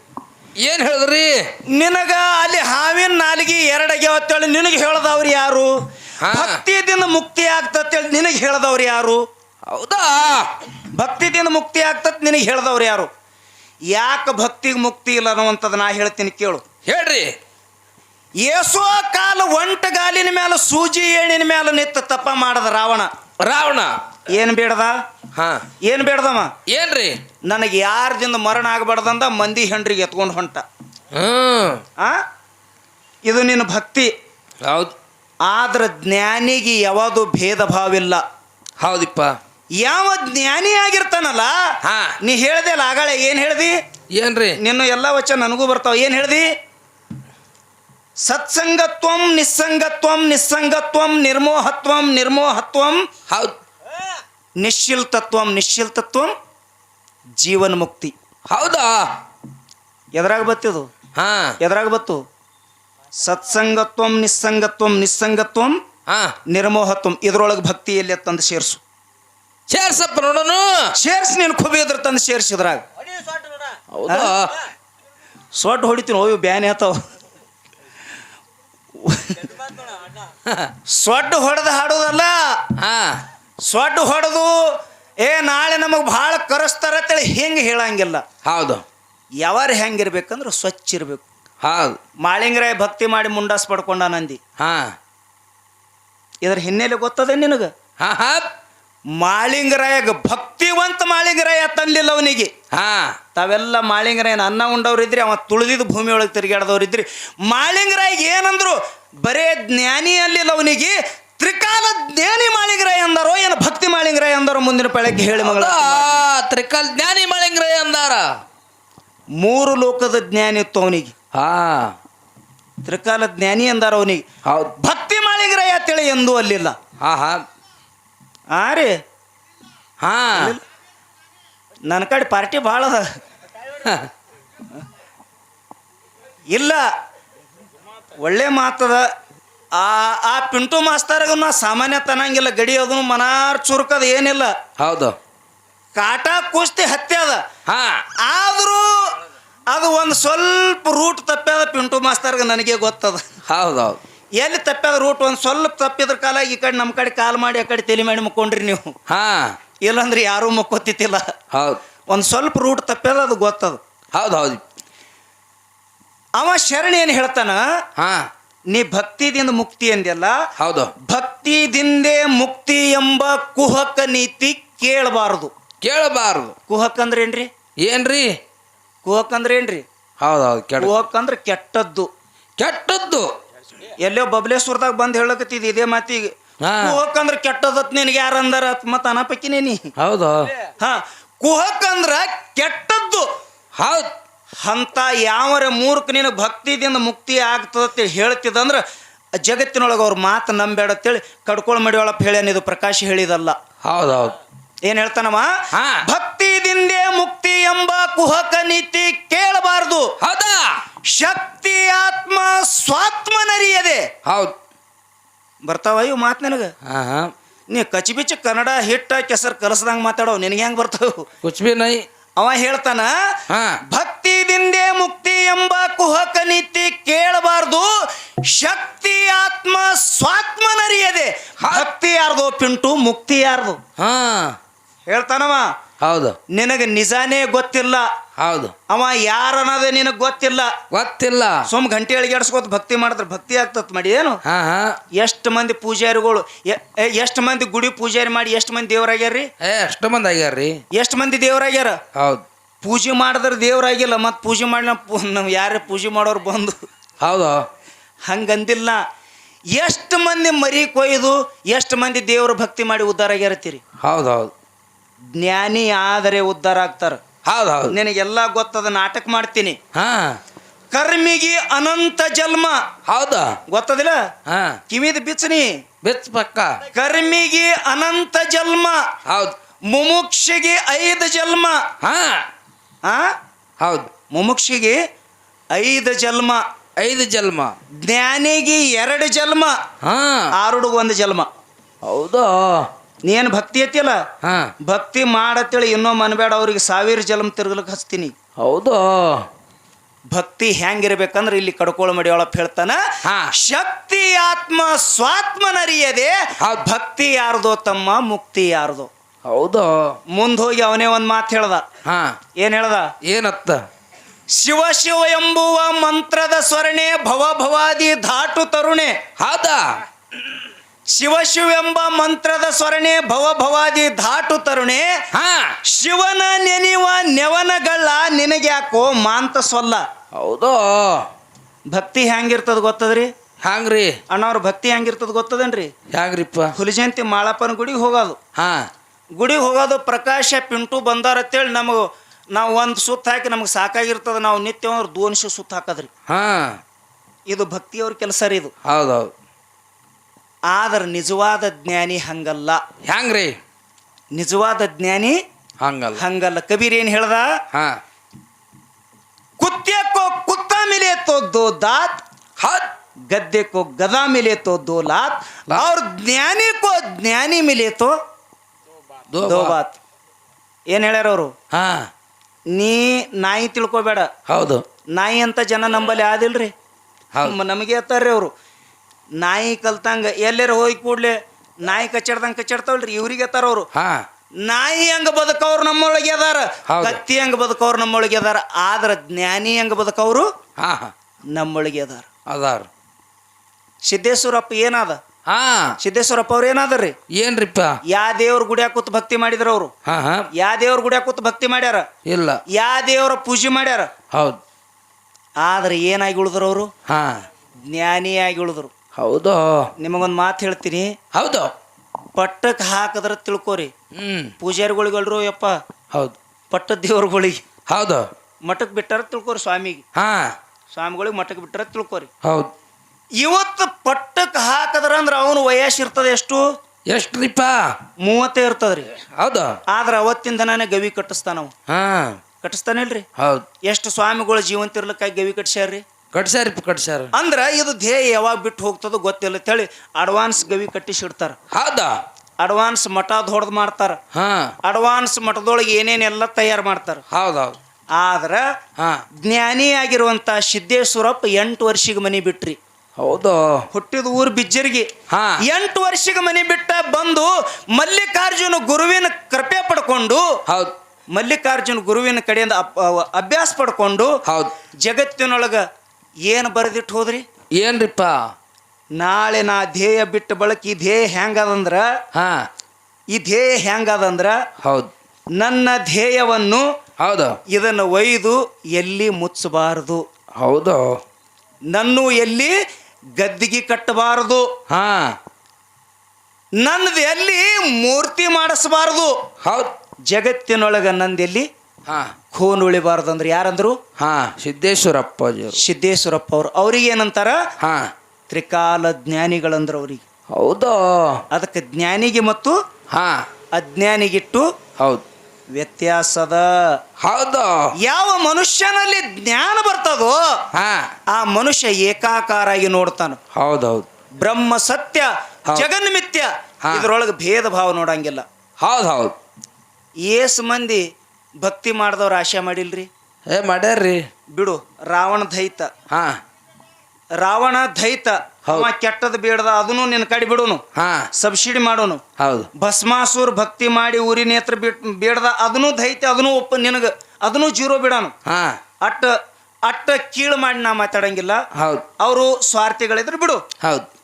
ಏನ್ ಹೇಳಿದ್ರಿ? ನಿನಗ ಅಲ್ಲಿ ಹಾವಿನ ನಾಲಿಗೆ ಎರಡಗೆ ಅಂತೇಳಿ ನಿನಗೆ ಹೇಳ್ದವ್ರು ಯಾರು? ಹಾ. ಭಕ್ತಿದಿಂದ ಮುಕ್ತಿ ಆಗ್ತತ್ತೇಳಿ ನಿನಗೆ ಹೇಳ್ದವ್ರು ಯಾರು? ಹೌದಾ? ಭಕ್ತಿದಿಂದ ಮುಕ್ತಿ ಆಗ್ತತ್ ನಿನಗೆ ಹೇಳ್ದವ್ರು ಯಾರು? ಯಾಕೆ ಭಕ್ತಿಗೆ ಮುಕ್ತಿ ಇಲ್ಲ ಅನ್ನುವಂಥದ್ದು ನಾ ಹೇಳ್ತೀನಿ ಕೇಳು. ಹೇಳ್ರಿ. ಏಸೋ ಕಾಲ ಒಂಟ ಗಾಲಿನ ಮೇಲೆ ಸೂಜಿ ಏಣಿನ ಮೇಲೆ ನಿತ್ತ ತಪ್ಪ ಮಾಡದ ರಾವಣ. ರಾವಣ. ಏನು ಬೇಡದ? ಹಾ. ಏನು ಬೇಡದಮ್ಮ ಏನ್ರಿ? ನನಗೆ ಯಾರದಿಂದ ಮರಣ ಆಗಬಾರ್ದಂದ ಮಂದಿ ಹೆಂಡ್ರಿಗೆ ಎತ್ಕೊಂಡು ಹೊಂಟ. ಹ್ಮ್. ಆ? ಇದು ನಿನ್ನ ಭಕ್ತಿ. ಹೌದು. ಆದ್ರೆ ಜ್ಞಾನಿಗೆ ಯಾವುದು ಭೇದ ಭಾವಿಲ್ಲ ಹೌದಿಪ್ಪ. ಯಾವ ಜ್ಞಾನಿ ಆಗಿರ್ತಾನಲ್ಲ ಹಾ. ನೀ ಹೇಳ್ದೆ ಅಲ್ಲ ಆಗಳೆ ಏನು ಹೇಳ್ದಿ? ಏನ್ರಿ? ನಿನ್ನ ಎಲ್ಲ ವಚನ ನನಗೂ ಬರ್ತಾವ ಏನು ಹೇಳ್ದಿ? ಸತ್ಸಂಗತ್ವಂ ನಿಸ್ಸಂಗತ್ವಂ ನಿಸ್ಸಂಗತ್ವಂ ನಿರ್ಮೋಹತ್ವಂ ನಿರ್ಮೋಹತ್ವಂ ಹೌದು. ನಿಶ್ಚಿಲ್ತತ್ವಂ ನಿಶ್ಚಿಲ್ತತ್ವಂ ಜೀವನ್ ಮುಕ್ತಿ. ಹೌದಾ? ಎದ್ರಾಗ ಬತ್ತಿದು ಹಾ. ಎದ್ರಾಗ ಬತ್ತು? ಸತ್ಸಂಗತ್ವಂ ನಿಸ್ಸಂಗತ್ವಂ ನಿಸ್ಸಂಗತ್ವಂ ಹಾ. ನಿರ್ಮೋಹತ್ವಂ ಇದ್ರೊಳಗೆ ಭಕ್ತಿ ಎಲ್ಲಿ ತಂದು ಸೇರ್ಸು. ಸೇರ್ಸಪ್ಪ ನೋಡೋನು. ಸೇರ್ಸಿ ನೀನು ಖುಬಿ ಎದ್ರ ತಂದು ಸೇರ್ಸಿದ್ರಾಗ. ಹೌದಾ? ಸೊಟ್ಟು ಹೊಡಿತೀನಿ ಓಯ್ ಬ್ಯಾನ್ ಆತಾವ. ಸೊಡ್ಡು ಹೊಡೆದು ಹಾಡೋದಲ್ಲ? ಹಾ. ಸೊಡ್ಡು ಹೊಡೆದು ಏ ನಾಳೆ ನಮಗೆ ಭಾಳ ಕರೆಸ್ತಾರ ಅಂತೇಳಿ ಹಿಂಗೆ ಹೇಳಂಗಿಲ್ಲ. ಹೌದು. ಯಾವಾರ ಹೆಂಗಿರ್ಬೇಕಂದ್ರೆ ಸ್ವಚ್ಛ ಇರಬೇಕು. ಹೌದು. ಮಾಳಿಂಗರಾಯ ಭಕ್ತಿ ಮಾಡಿ ಮುಂಡಾಸ್ ಪಡ್ಕೊಂಡ ನಂದಿ ಹಾ. ಇದ್ರ ಹಿನ್ನೆಲೆ ಗೊತ್ತದೆ ನಿನಗೆ? ಹಾ ಹಾ. ಮಾಳಿಂಗರಾಯಗ ಭಕ್ತಿವಂತ ಮಾಳಿಂಗರಾಯ ತಂದಿಲ್ಲ ಅವನಿಗೆ. ಹಾ. ತಾವೆಲ್ಲ ಮಾಳಿಂಗರಾಯನ ಅನ್ನ ಉಂಡವ್ರಿದ್ರಿ ಅವ ತುಳಿದಿದ್ದು ಭೂಮಿ ಒಳಗೆ ಮಾಳಿಂಗರಾಯಗ ಏನಂದ್ರು ಬರೇ ಜ್ಞಾನಿ ಅಲ್ಲಿಲ್ಲ ಅವನಿಗೆ ತ್ರಿಕಾಲ ಜ್ಞಾನಿ ಮಾಳಿಂಗರಾಯ ಅಂದಾರೋ ಏನು ಭಕ್ತಿ ಮಾಳಿಂಗರಾಯ ಅಂದಾರೋ ಮುಂದಿನ ಪಳಕ್ಕೆ ಹೇಳಿ ಮಗಳ ತ್ರಿಕಾಲ ತ್ರಿಕಾಲ್ ಜ್ಞಾನಿ ಮಾಳಿಂಗರಾಯ ಅಂದಾರ? ಮೂರು ಲೋಕದ ಜ್ಞಾನಿ ಇತ್ತು ಅವನಿಗೆ. ಹಾ. ತ್ರಿಕಾಲ ಜ್ಞಾನಿ ಅಂದಾರ ಅವನಿಗೆ. ಹೌದು. ಭಕ್ತಿ ಮಾಳಿಂಗರಾಯ ಅಂತೇಳಿ ಎಂದೂ ಅಲ್ಲಿಲ್ಲ. ಹಾ ಹಾ. ಆ ರೀ. ಹಾ. ನನ್ನ ಕಡೆ ಪಾರ್ಟಿ ಭಾಳ ಅದ. ಇಲ್ಲ. ಒಳ್ಳೆ ಮಾತದ ಆ ಆ ಪಿಂಟು ಮಾಸ್ತರ್ಗ ನಾ ಸಾಮಾನ್ಯ ತನಂಗಿಲ್ಲ. ಗಡಿ ಅದನ್ನು ಮನಾರ್ ಚುರುಕದ ಏನಿಲ್ಲ. ಹೌದು. ಕಾಟ ಕುಸ್ತಿ ಹತ್ಯೆ ಅದ. ಹಾ. ಆದರೂ ಅದು ಒಂದು ಸ್ವಲ್ಪ ರೂಟ್ ತಪ್ಪ್ಯಾದ ಪಿಂಟು ಮಾಸ್ತರ್ಗ ನನಗೆ ಗೊತ್ತದ. ಹೌದೌದು ಹೌದು. ಎಲ್ಲಿ ತಪ್ಪ್ಯದ ರೂಟ್ ಒಂದು ಸ್ವಲ್ಪ ತಪ್ಪಿದ್ರ ಕಾಲ ಈ ಕಡೆ ನಮ್ಮ ಕಡೆ ಕಾಲ್ ಮಾಡಿ ಆ ಕಡೆ ತಲೆ ಮಾಡಿ ಮುಕ್ಕೊಂಡ್ರಿ ನೀವು. ಹಾ. ಇಲ್ಲಂದ್ರೆ ಯಾರೂ ಮುಕ್ಕೋತಿತ್ತಿಲ್ಲ ಹೌದು. ಒಂದು ಸ್ವಲ್ಪ ರೂಟ್ ತಪ್ಪ್ಯದ ಅದು ಗೊತ್ತದು. ಹೌದು ಹೌದು. ಅವ ಶರಣ ಏನು ಹೇಳ್ತಾನ? ಹಾ. ನೀ ಭಕ್ತಿದಿಂದ ಮುಕ್ತಿ ಅಂದ್ಯಲ್ಲ? ಹೌದು. ಭಕ್ತಿದಿಂದೇ ಮುಕ್ತಿ ಎಂಬ ಕುಹಕ ನೀತಿ ಕೇಳಬಾರದು. ಕೇಳಬಾರದು. ಕುಹಕ್ ಅಂದ್ರೆ ಏನ್ರಿ? ಏನ್ರಿ? ಕುಹಕ್ ಅಂದ್ರೆ ಏನ್ರಿ? ಹೌದು ಹೌದು ಕುಹಕ್ ಅಂದ್ರೆ ಕೆಟ್ಟದ್ದು. ಕೆಟ್ಟದ್ದು. ಎಲ್ಲೋ ಬಬಲೇಶ್ವರದಾಗ ಬಂದು ಹೇಳಕತ್ತಿದ್ ಇದೇ ಮಾತಿಗೆ ಹಾ. ಕುಹಕ್ ಅಂದ್ರೆ ಕೆಟ್ಟದತ್ ನಿನಗೆ ಯಾರು ಅಂದಾರ ಮತ್ತ ಅನಪಕ್ಕಿನೇ ನೀ. ಹೌದು. ಹಾ ಕುಹಕ್ಕಂದ್ರ ಕೆಟ್ಟದ್ದು. ಹೌದು. ಅಂತ ಯಾವರ ಮೂರ್ಖ ನಿನಗೆ ಭಕ್ತಿದಿಂದ ಮುಕ್ತಿ ಆಗ್ತದ ಹೇಳ್ತಿದಂದ್ರ ಜಗತ್ತಿನೊಳಗೆ ಅವ್ರ ಮಾತು ನಂಬೇಡ ಅಂತೇಳಿ ಕಡ್ಕೊಳ್ ಮಡಿಯೊಳಪ್ಪ ಹೇಳ್ಯಾನ ಇದು ಪ್ರಕಾಶ್ ಹೇಳಿದಲ್ಲ. ಹೌದು ಹೌದು. ಏನ್ ಹೇಳ್ತಾನವ? ಹಾ. ಭಕ್ತಿದಿಂದೇ ಮುಕ್ತಿ ಎಂಬ ಕುಹಕ ನೀತಿ ಕೇಳಬಾರದು. ಹೌದಾ? ಶಕ್ತಿ ಆತ್ಮ ಸ್ವಾತ್ಮನರಿಯದೆ ಹೌದು. ಬರ್ತಾವ ಇವು ಮಾತು ನನಗೆ? ನೀ ಕಚ್ಬಿಚ್ಚ ಕನ್ನಡ ಹಿಟ್ಟ ಕೆಸರು ಕಲಸದಂಗ ಮಾತಾಡೋ ನಿನಗೆ ಹೆಂಗ್ ಬರ್ತಾವ? ಕುಚ್ಬಿ ನೈ. ಅವ ಹೇಳ್ತಾನ ಭಕ್ತಿದಿಂದೇ ಮುಕ್ತಿ ಎಂಬ ಕುಹಕ ನೀತಿ ಕೇಳಬಾರ್ದು. ಶಕ್ತಿ ಆತ್ಮ ಸ್ವಾತ್ಮ ನರಿಯದೆ ಭಕ್ತಿ ಯಾರ್ದು? ಪಿಂಟು ಮುಕ್ತಿ ಯಾರ್ದು? ಹಾ. ಹೇಳ್ತಾನವ. ಹೌದು. ನಿನಗೆ ನಿಜಾನೇ ಗೊತ್ತಿಲ್ಲ. ಹೌದು. ಅವ ಯಾರನ್ನೋದೇ ನಿನಗೆ ಗೊತ್ತಿಲ್ಲ. ಗೊತ್ತಿಲ್ಲ. ಸುಮ್ ಗಂಟೆ ಅಳಿಗಾಡ್ಸ್ಕೊತ ಭಕ್ತಿ ಮಾಡಿದ್ರೆ ಭಕ್ತಿ ಆಗ್ತತ್ ಮಾಡಿ ಏನು? ಹಾ ಹಾ. ಎಷ್ಟು ಮಂದಿ ಪೂಜಾರಿಗಳು ಎಷ್ಟು ಮಂದಿ ಗುಡಿ ಪೂಜಾರಿ ಮಾಡಿ ಎಷ್ಟು ಮಂದಿ ದೇವರಾಗ್ಯಾರ್ರಿ ಏ ಎಷ್ಟು ಮಂದಿ ಆಗ್ಯಾರ್ರಿ? ಎಷ್ಟು ಮಂದಿ ದೇವರಾಗ್ಯಾರ ಹೌದು. ಪೂಜೆ ಮಾಡಿದ್ರೆ ದೇವರಾಗಿಲ್ಲ ಮತ್ತು ಪೂಜೆ ಮಾಡಿ ನಾವು ಯಾರೇ ಪೂಜೆ ಮಾಡೋರು ಬಂದು. ಹೌದು. ಹಂಗಂದಿಲ್ಲ. ಎಷ್ಟು ಮಂದಿ ಮರಿ ಕೊಯ್ದು ಎಷ್ಟು ಮಂದಿ ದೇವ್ರ ಭಕ್ತಿ ಮಾಡಿ ಉದ್ಧಾರ ಆಗ್ಯಾರತ್ತೀರಿ? ಹೌದು ಹೌದು. ಜ್ಞಾನಿ ಆದರೆ ಉದ್ಧಾರ ಆಗ್ತಾರ. ಹೌದು ಹೌದು. ನಿನಗೆಲ್ಲ ಗೊತ್ತದ ನಾಟಕ ಮಾಡ್ತೀನಿ. ಹಾ. ಕರ್ಮಿಗೆ ಅನಂತ ಜನ್ಮ. ಹೌದಾ. ಗೊತ್ತದಿಲ್ಲ? ಹಾ. ಕಿವಿದ ಬಿಚ್ಚನಿ ಬಿಚ್ಚ ಪಕ್ಕ. ಕರ್ಮಿಗೆ ಅನಂತ ಜನ್ಮ. ಹೌದು. ಮುಮುಕ್ಷಿಗೆ ಐದು ಜನ್ಮ. ಹಾ. ಆ? ಹೌದು. ಮುಮುಕ್ಷಿಗೆ ಐದು ಜನ್ಮ. ಐದು ಜನ್ಮ. ಜ್ಞಾನಿಗೆ ಎರಡು ಜನ್ಮ. ಹಾ. ಆರುಡುಗ ಒಂದು ಜನ್ಮ. ಹೌದಾ? ನೀನು ಭಕ್ತಿ ಐತಿಯಲ್ಲ? ಹಾ. ಭಕ್ತಿ ಮಾಡತ್ತೇಳಿ ಇನ್ನೂ ಮನಬೇಡ ಅವ್ರಿಗೆ ಸಾವಿರ ಜಲಮ್ ತಿರ್ಗಲಕ್ಕೆ ಹಚ್ತೀನಿ. ಹೌದು. ಭಕ್ತಿ ಹೆಂಗಿರ್ಬೇಕಂದ್ರೆ ಇಲ್ಲಿ ಕಡ್ಕೋಳ ಮಡಿಯೊಳಪ್ ಹೇಳ್ತಾನ ಹಾ. ಶಕ್ತಿ ಆತ್ಮ ಸ್ವಾತ್ಮನರಿಯದೆ ಹೌದ್. ಭಕ್ತಿ ಯಾರ್ದೋ ತಮ್ಮ ಮುಕ್ತಿ ಯಾರ್ದೋ. ಹೌದು. ಮುಂದೆ ಹೋಗಿ ಅವನೇ ಒಂದು ಮಾತು ಹೇಳ್ದ. ಹಾ. ಏನ್ ಹೇಳ್ದ? ಏನತ್ತ? ಶಿವ ಶಿವ ಎಂಬುವ ಮಂತ್ರದ ಸ್ವರಣೆ ಭವ ಭವಾದಿ ಧಾಟು ತರುಣೆ. ಹೌದಾ? ಶಿವ ಶಿವ ಎಂಬ ಮಂತ್ರದ ಸ್ವರಣೆ ಭವ ಭವಾದಿ ಧಾಟು ತರುಣೆ. ಹಾ. ಶಿವನ ನೆನೆಯುವ ನೆವನಗಳ ನಿನಗೆ ಯಾಕೋ ಮಾಂತ ಸೊಲ್ಲ ಹೌದು? ಭಕ್ತಿ ಹೆಂಗಿರ್ತದ ಗೊತ್ತದ್ರಿ? ಹಂಗ್ರಿ ಅಣ್ಣವ್ರ ಭಕ್ತಿ ಹೆಂಗಿರ್ತದ ಗೊತ್ತದನ್ರಿ? ಹ್ಯಾಂಗ್ರಿಪ್ಪ ಹುಲಿಜಯಂತಿ ಮಾಳಪ್ಪನ ಗುಡಿಗೆ ಹೋಗೋದು. ಹಾ. ಗುಡಿಗೆ ಹೋಗೋದು ಪ್ರಕಾಶ ಪಿಂಟು ಬಂದಾರ ಅಂತೇಳಿ ನಮಗೆ ನಾವು ಒಂದು ಸುತ್ತ ಹಾಕಿ ನಮಗೆ ಸಾಕಾಗಿರ್ತದ ನಾವು ನಿತ್ಯ ಅಂದ್ರೆ ದೋನ್ಶು ಸುತ್ತ ಹಾಕದ್ರಿ. ಹಾ. ಇದು ಭಕ್ತಿಯವ್ರ ಕೆಲಸ ರೀ ಇದು. ಹೌದೌದು. ಆದ್ರೆ ನಿಜವಾದ ಜ್ಞಾನಿ ಹಂಗಲ್ಲ. ಹೆಂಗ್ರಿ ನಿಜವಾದ ಜ್ಞಾನಿ ಹಂಗಲ್ಲ. ಹಂಗಲ್ಲ. ಕಬೀರ್ ಏನು ಹೇಳ್ದ? ಹಾ. ಕುತ್ತ ಮೇಲೆ ತೋದ್ದು ದಾತ್ ಹತ್ ಗದ್ದೆಕ್ಕೋ ಗದಾ ಮಿಲೆ ತೋದ್ದು ಲಾತ್ ಅವ್ರ ಜ್ಞಾನಿಕ್ಕೋ ಜ್ಞಾನಿ ಮಿಲೆ ತೋ ದೋಬಾತ್ ಏನ್ ಏನು ಹೇಳ್ಯಾರ ಅವರು? ನೀ ನಾಯಿ ತಿಳ್ಕೊಬೇಡ. ಹೌದು. ನಾಯಿ ಅಂತ ಜನ ನಂಬಲ್ಲಿ ಆದಿಲ್ರಿ. ನಮಗೆ ಅತ್ತಾರ್ರಿ ಅವರು. ನಾಯಿ ಕಲ್ತಂಗ ಎಲ್ಲರ ಹೋಗಿ ಕೂಡ್ಲೆ ನಾಯಿ ಕಚ್ಚಡ್ದಂಗ ಕಚ್ಚಾಡ್ತಾವಲ್ರಿ ಇವ್ರಿಗೆ ಹೇಳ್ತಾರ ಅವರು. ಹಾ. ನಾಯಿ ಹಂಗ ಬದುಕವ್ರು ನಮ್ಮೊಳಗೆ ಅದಾರ ಹೌದು. ಕತ್ತಿ ಹಂಗ ಬದುಕವ್ರು ನಮ್ಮೊಳಗೆ ಅದಾರ ಆದ್ರ ಜ್ಞಾನಿ ಹಂಗ ಬದುಕವ್ರು ಹಾ. ಹಾ ನಮ್ಮೊಳಗೆ ಅದಾರ. ಅದಾರ. ಸಿದ್ದೇಶ್ವರಪ್ಪ ಏನಾದ? ಹಾ. ಸಿದ್ದೇಶ್ವರಪ್ಪ ಅವ್ರು ಏನಾದ್ರಿ? ಏನ್ರಿಪ್ಪ? ಯಾ ದೇವ್ರ ಗುಡಿಯಾಗ ಕೂತ್ ಭಕ್ತಿ ಮಾಡಿದ್ರ ಅವರು. ಹಾ ಹಾ. ಯಾ ದೇವ್ರ ಗುಡಿಯಾಗ ಕೂತ್ ಭಕ್ತಿ ಮಾಡ್ಯಾರ? ಇಲ್ಲ. ಯಾ ದೇವ್ರ ಪೂಜೆ ಮಾಡ್ಯಾರ? ಹೌದು. ಆದ್ರೆ ಏನಾಗಿ ಉಳಿದ್ರು ಅವರು? ಹಾ. ಜ್ಞಾನಿಯಾಗಿ ಉಳಿದ್ರು. ಹೌದು? ನಿಮಗೊಂದು ಮಾತು ಹೇಳ್ತೀನಿ. ಹೌದು. ಪಟ್ಟಕ್ಕೆ ಹಾಕಿದ್ರೆ ತಿಳ್ಕೊರಿ. ಹ್ಮ್. ಪೂಜಾರಿಗಳಿಗಲ್ರು ಯಪ್ಪ. ಹೌದು. ಪಟ್ಟದ ದೇವ್ರಗಳಿಗೆ. ಹೌದು. ಮಠಕ್ಕೆ ಬಿಟ್ಟಾರ ತಿಳ್ಕೊರಿ ಸ್ವಾಮಿಗೆ. ಹಾ. ಸ್ವಾಮಿಗಳಿಗೆ ಮಠಕ್ಕೆ ಬಿಟ್ಟಾರ ತಿಳ್ಕೊರಿ. ಹೌದು. ಇವತ್ತು ಪಟ್ಟಕ್ಕೆ ಹಾಕದ್ರ ಅಂದ್ರೆ ಅವನು ವಯಸ್ಸು ಇರ್ತದೆ ಎಷ್ಟು? ಎಷ್ಟ್ರಿಪ್ಪ? ಮೂವತ್ತೇ ಇರ್ತದ್ರಿ. ಹೌದು. ಆದ್ರೆ ಅವತ್ತಿನ ದಿನಾನೇ ಗವಿ ಕಟ್ಟಿಸ್ತಾನವ ಹಾ. ಕಟ್ಟಿಸ್ತಾನಿಲ್ರಿ ಹೌದು. ಎಷ್ಟು ಸ್ವಾಮಿಗಳು ಜೀವಂತ ಇರ್ಲಿಕ್ಕಾಗಿ ಗವಿ ಕಟ್ಸ್ಯಾರ್ರಿ ಕಟ್ಸ್ಯಾರಿಪ್ಪ ಕಟ್ಸ್ಯಾರ ಅಂದ್ರ ಇದು ಧ್ಯೇಯ ಯಾವಾಗ ಬಿಟ್ಟು ಹೋಗ್ತದೋ ಗೊತ್ತಿಲ್ಲ. ಅಂತೇಳಿ ಅಡ್ವಾನ್ಸ್ ಗವಿ ಕಟ್ಟಿಸಿಡ್ತಾರ. ಹೌದಾ? ಅಡ್ವಾನ್ಸ್ ಮಠ ಹೊಡೆದು ಮಾಡ್ತಾರ. ಹಾ. ಅಡ್ವಾನ್ಸ್ ಮಠದೊಳಗೆ ಏನೇನೆಲ್ಲ ತಯಾರು ಮಾಡ್ತಾರ. ಹೌದೌದು. ಆದ್ರ ಹಾ. ಜ್ಞಾನಿ ಆಗಿರುವಂತ ಸಿದ್ದೇಶ್ವರಪ್ಪ ಎಂಟು ವರ್ಷಿಗೆ ಮನಿ ಬಿಟ್ರಿ. ಹೌದು. ಹುಟ್ಟಿದ ಊರು ಬಿಜ್ಜರಿಗೆ. ಹ. ಎಂಟು ವರ್ಷಿಗೆ ಮನಿ ಬಿಟ್ಟ ಬಂದು ಮಲ್ಲಿಕಾರ್ಜುನ ಗುರುವಿನ ಕೃಪೆ ಪಡ್ಕೊಂಡು ಹೌದು. ಮಲ್ಲಿಕಾರ್ಜುನ ಗುರುವಿನ ಕಡೆಯಿಂದ ಅಭ್ಯಾಸ ಪಡ್ಕೊಂಡು ಹೌದು. ಜಗತ್ತಿನೊಳಗ ಏನು ಬರೆದಿಟ್ಟು ಹೋದ್ರಿ? ಏನ್ರಿಪ್ಪ? ನಾಳೆ ನಾ ಧ್ಯೇಯ ಬಿಟ್ಟ ಬಳಕ ಈ ಧ್ಯೇಯ ಹೆಂಗದಂದ್ರ? ಹಾ. ಈ ಧ್ಯೇಯ ಹೆಂಗದಂದ್ರ? ಹೌದು. ನನ್ನ ಧ್ಯೇಯವನ್ನು ಹೌದು. ಇದನ್ನು ಒಯ್ದು ಎಲ್ಲಿ ಮುಚ್ಚಬಾರದು? ಹೌದು. ನನ್ನ ಎಲ್ಲಿ ಗದ್ದಿಗೆ ಕಟ್ಟಬಾರದು? ಹಾ. ನನ್ನದು ಎಲ್ಲಿ ಮೂರ್ತಿ ಮಾಡಿಸಬಾರದು? ಹೌದು. ಜಗತ್ತಿನೊಳಗ ನಂದೆಲ್ಲಿ ಹಾ. ಖೂನ್ ಉಳಿಬಾರ್ದಂದ್ರೆ ಅಂದ್ರೆ ಯಾರಂದ್ರು? ಹಾ ಸಿದ್ದೇಶ್ವರಪ್ಪ ಸಿದ್ದೇಶ್ವರಪ್ಪ ಅವ್ರು. ಅವ್ರಿಗೆ ಏನಂತಾರ? ಹಾ. ತ್ರಿಕಾಲ ಜ್ಞಾನಿಗಳಂದ್ರ ಅವ್ರಿಗೆ. ಹೌದೋ? ಅದಕ್ಕೆ ಜ್ಞಾನಿಗೆ ಮತ್ತು ಹಾ. ಅಜ್ಞಾನಿಗಿಟ್ಟು ಹೌದು. ವ್ಯತ್ಯಾಸದ. ಹೌದು? ಯಾವ ಮನುಷ್ಯನಲ್ಲಿ ಜ್ಞಾನ ಬರ್ತದೋ ಹಾ. ಆ ಮನುಷ್ಯ ಏಕಾಕಾರಾಗಿ ನೋಡ್ತಾನ. ಹೌದೌದು. ಬ್ರಹ್ಮ ಸತ್ಯ. ಜಗನ್ಮಿತ್ಯ ಹಾ. ಇದ್ರೊಳಗೆ ಭೇದ ಭಾವ ನೋಡಂಗಿಲ್ಲ. ಹೌದು ಹೌದು ಏಸ್ ಮಂದಿ ಭಕ್ತಿ ಮಾಡಿದವ್ರು ಆಶೆ ಮಾಡಿಲ್ರಿ? ಏ ಮಾಡ್ಯಾರ್ರಿ. ಬಿಡು ರಾವಣ ದೈತ. ಹ. ರಾವಣ ದೈತ. ಅವ ಕೆಟ್ಟದ ಬೇಡದ ಅದನ್ನು ನಿನ್ನ ಕಡೆ ಬಿಡೋನು. ಹಾ. ಸಬ್ಸಿಡಿ ಮಾಡೋನು. ಹೌದು. ಭಸ್ಮಾಸುರ್ ಭಕ್ತಿ ಮಾಡಿ ಊರಿ ನೇತ್ರ ಬಿಟ್ ಬೇಡದ ಅದನ್ನು ದೈತ್ಯ ಅದನ್ನು ಒಪ್ಪ ನಿನಗ ಅದನ್ನು ಜೀರೋ ಬಿಡಾನು. ಹಾ. ಅಟ್ಟ ಅಟ್ಟ ಕೀಳು ಮಾಡಿ ನಾ ಮಾತಾಡಂಗಿಲ್ಲ. ಹೌದು. ಅವರು ಸ್ವಾರ್ಥಿಗಳಿದ್ರೆ ಬಿಡು. ಹೌದು.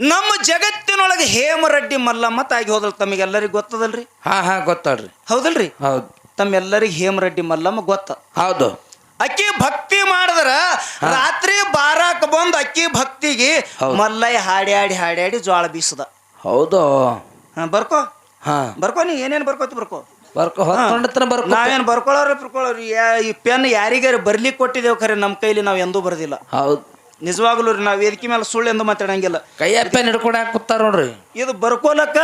ನಮ್ಮ ಜಗತ್ತಿನೊಳಗೆ ಹೇಮರೆಡ್ಡಿ ಮಲ್ಲಮ್ಮ ತಾಗಿ ಹೋದಳು ತಮಗೆಲ್ಲರಿಗೂ ಗೊತ್ತದಲ್ರಿ? ಹಾ ಹಾ ಗೊತ್ತಾಳ್ರಿ. ಹೌದಲ್ರಿ? ಹೌದು. ತಮ್ಮೆಲ್ಲರಿಗೆ ಹೇಮರೆಡ್ಡಿ ಮಲ್ಲಮ್ಮ ಗೊತ್ತ? ಹೌದು. ಅಕ್ಕಿ ಭಕ್ತಿ ಮಾಡಿದ್ರ ರಾತ್ರಿ ಬಾರಾಕ್ ಬಂದು ಅಕ್ಕಿ ಭಕ್ತಿಗೆ. ಮಲ್ಲಯ್ಯ ಹಾಡಿ ಹಾಡಿ ಹಾಡಿ ಹಾಡಿ ಜ್ವಾಳ ಬೀಸದ. ಹೌದು. ಹಾ ಬರ್ಕೋ. ಹಾ. ಬರ್ಕೋ ನೀ ಏನೇನು ಬರ್ಕೋತಿ ಬರ್ಕೋ. ಬರ್ಕೊ ಹೊತ್ತೊಂಡತನ ಬರ್ಕೊ ನಾವೇನು ಬರ್ಕೊಳ್ಳೋರು ಬರ್ಕೊಳ್ಳೋರು ಈ ಪೆನ್ ಯಾರಿಗಾರ ಬರ್ಲಿಕ್ಕೆ ಕೊಟ್ಟಿದ್ದೇವೆ ಖರೆ ನಮ್ಮ ಕೈಲಿ ನಾವು ಎಂದೂ ಬರ್ದಿಲ್ಲ. ಹೌದು. ನಿಜವಾಗ್ಲೂ ರೀ ನಾವು ವೇದಿಕೆ ಮೇಲೆ ಸುಳ್ಳು ಎಂದು ಮಾತಾಡಂಗಿಲ್ಲ. ಕೈಯ ಪೆನ್ ಹಿಡ್ಕೊಂಡು ಹಾಕಿ ಕೂತಾರ ನೋಡ್ರಿ? ಇದು ಬರ್ಕೋಲಕ್ಕ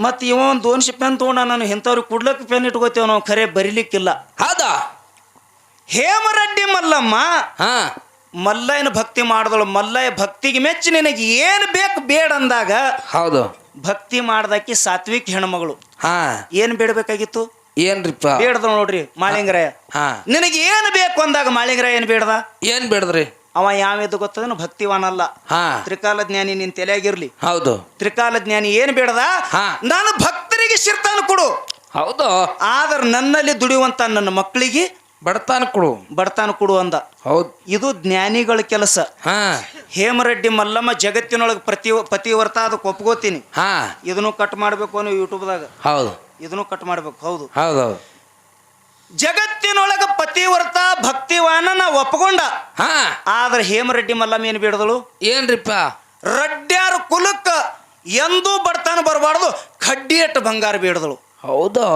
ಮತ್ತು ಇವ ಒಂದು ದೋನ್ಶಿ ಪೆನ್ ತೊಗೊಂಡ ನಾನು ಇಂಥವ್ರಿಗೆ ಕುಡ್ಲಕ್ಕೆ ಪೆನ್ ಇಟ್ಕೋತೇವೆ ನಾವು ಖರೆ ಬರಿಲಿಕ್ಕಿಲ್ಲ. ಹೌದಾ? ಹೇಮರಡ್ಡಿ ಮಲ್ಲಮ್ಮ ಹಾ. ಮಲ್ಲಯ್ಯನ ಭಕ್ತಿ ಮಾಡಿದಳು. ಮಲ್ಲಯ್ಯ ಭಕ್ತಿಗೆ ಮೆಚ್ಚಿ ನಿನಗೆ ಏನು ಬೇಕು ಬೇಡ ಅಂದಾಗ ಹೌದು. ಭಕ್ತಿ ಮಾಡ್ದಾಕಿ ಸಾತ್ವಿಕ್ ಹೆಣ್ಮಗಳು. ಹಾ. ಏನು ಬೇಡಬೇಕಾಗಿತ್ತು? ಏನ್ರಿಪ್ಪ? ಬೇಡದ ನೋಡ್ರಿ ಮಾಳಿಂಗರಾಯ. ಹಾ. ನಿನಗೆ ಏನು ಬೇಕು ಅಂದಾಗ ಮಾಳಿಂಗರಾಯ ಏನು ಬೇಡದ? ಏನ್ ಬೇಡದ್ರಿ? ಅವ ಯಾವ್ದು ಗೊತ್ತದನು ಭಕ್ತಿವಾನಲ್ಲ. ಹಾ. ತ್ರಿಕಾಲ ಜ್ಞಾನಿ ನಿನ್ ತಲೆಯಾಗಿರ್ಲಿ. ಹೌದು. ತ್ರಿಕಾಲ ಜ್ಞಾನಿ ಏನು ಬೇಡದ? ಹಾ. ನಾನು ಭಕ್ತರಿಗೆ ಶಿರ್ತಾನ ಕೊಡು. ಹೌದು. ಆದ್ರೆ ನನ್ನಲ್ಲಿ ದುಡಿಯುವಂತ ನನ್ನ ಮಕ್ಕಳಿಗೆ ಬಡತಾನ ಕೊಡು. ಬಡತಾನ ಕೊಡು ಅಂದ. ಹೌದು. ಇದು ಜ್ಞಾನಿಗಳ ಕೆಲಸ. ಹಾ. ಹೇಮರೆಡ್ಡಿ ಮಲ್ಲಮ್ಮ ಜಗತ್ತಿನೊಳಗೆ ಪ್ರತಿ ಪತಿವ್ರತ ಅದಕ್ಕೆ ಒಪ್ಕೋತೀನಿ ಹಾ. ಇದನ್ನು ಕಟ್ ಮಾಡಬೇಕು ಅನ್ನೋ ಯೂಟ್ಯೂಬ್ದಾಗ ಹೌದು. ಇದನ್ನು ಕಟ್ ಮಾಡ್ಬೇಕು. ಹೌದು. ಹೌದು ಹೌದು. ಜಗತ್ತಿನೊಳಗೆ ಪತಿವ್ರತ ಭಕ್ತಿವಾನ ನಾ ಒಪ್ಕೊಂಡ. ಹಾ. ಆದ್ರೆ ಹೇಮರೆಡ್ಡಿ ಮಲ್ಲಮ್ಮ ಏನು ಬಿಡದಳು? ಏನ್ರಿಪ್ಪ? ರಡ್ಡ್ಯಾರ ಕುಲಕ್ಕ ಎಂದೂ ಬಡತನ ಬರಬಾರ್ದು ಕಡ್ಡಿಯಟ್ಟು ಬಂಗಾರ ಬೇಡದಳು. ಹೌದಾ?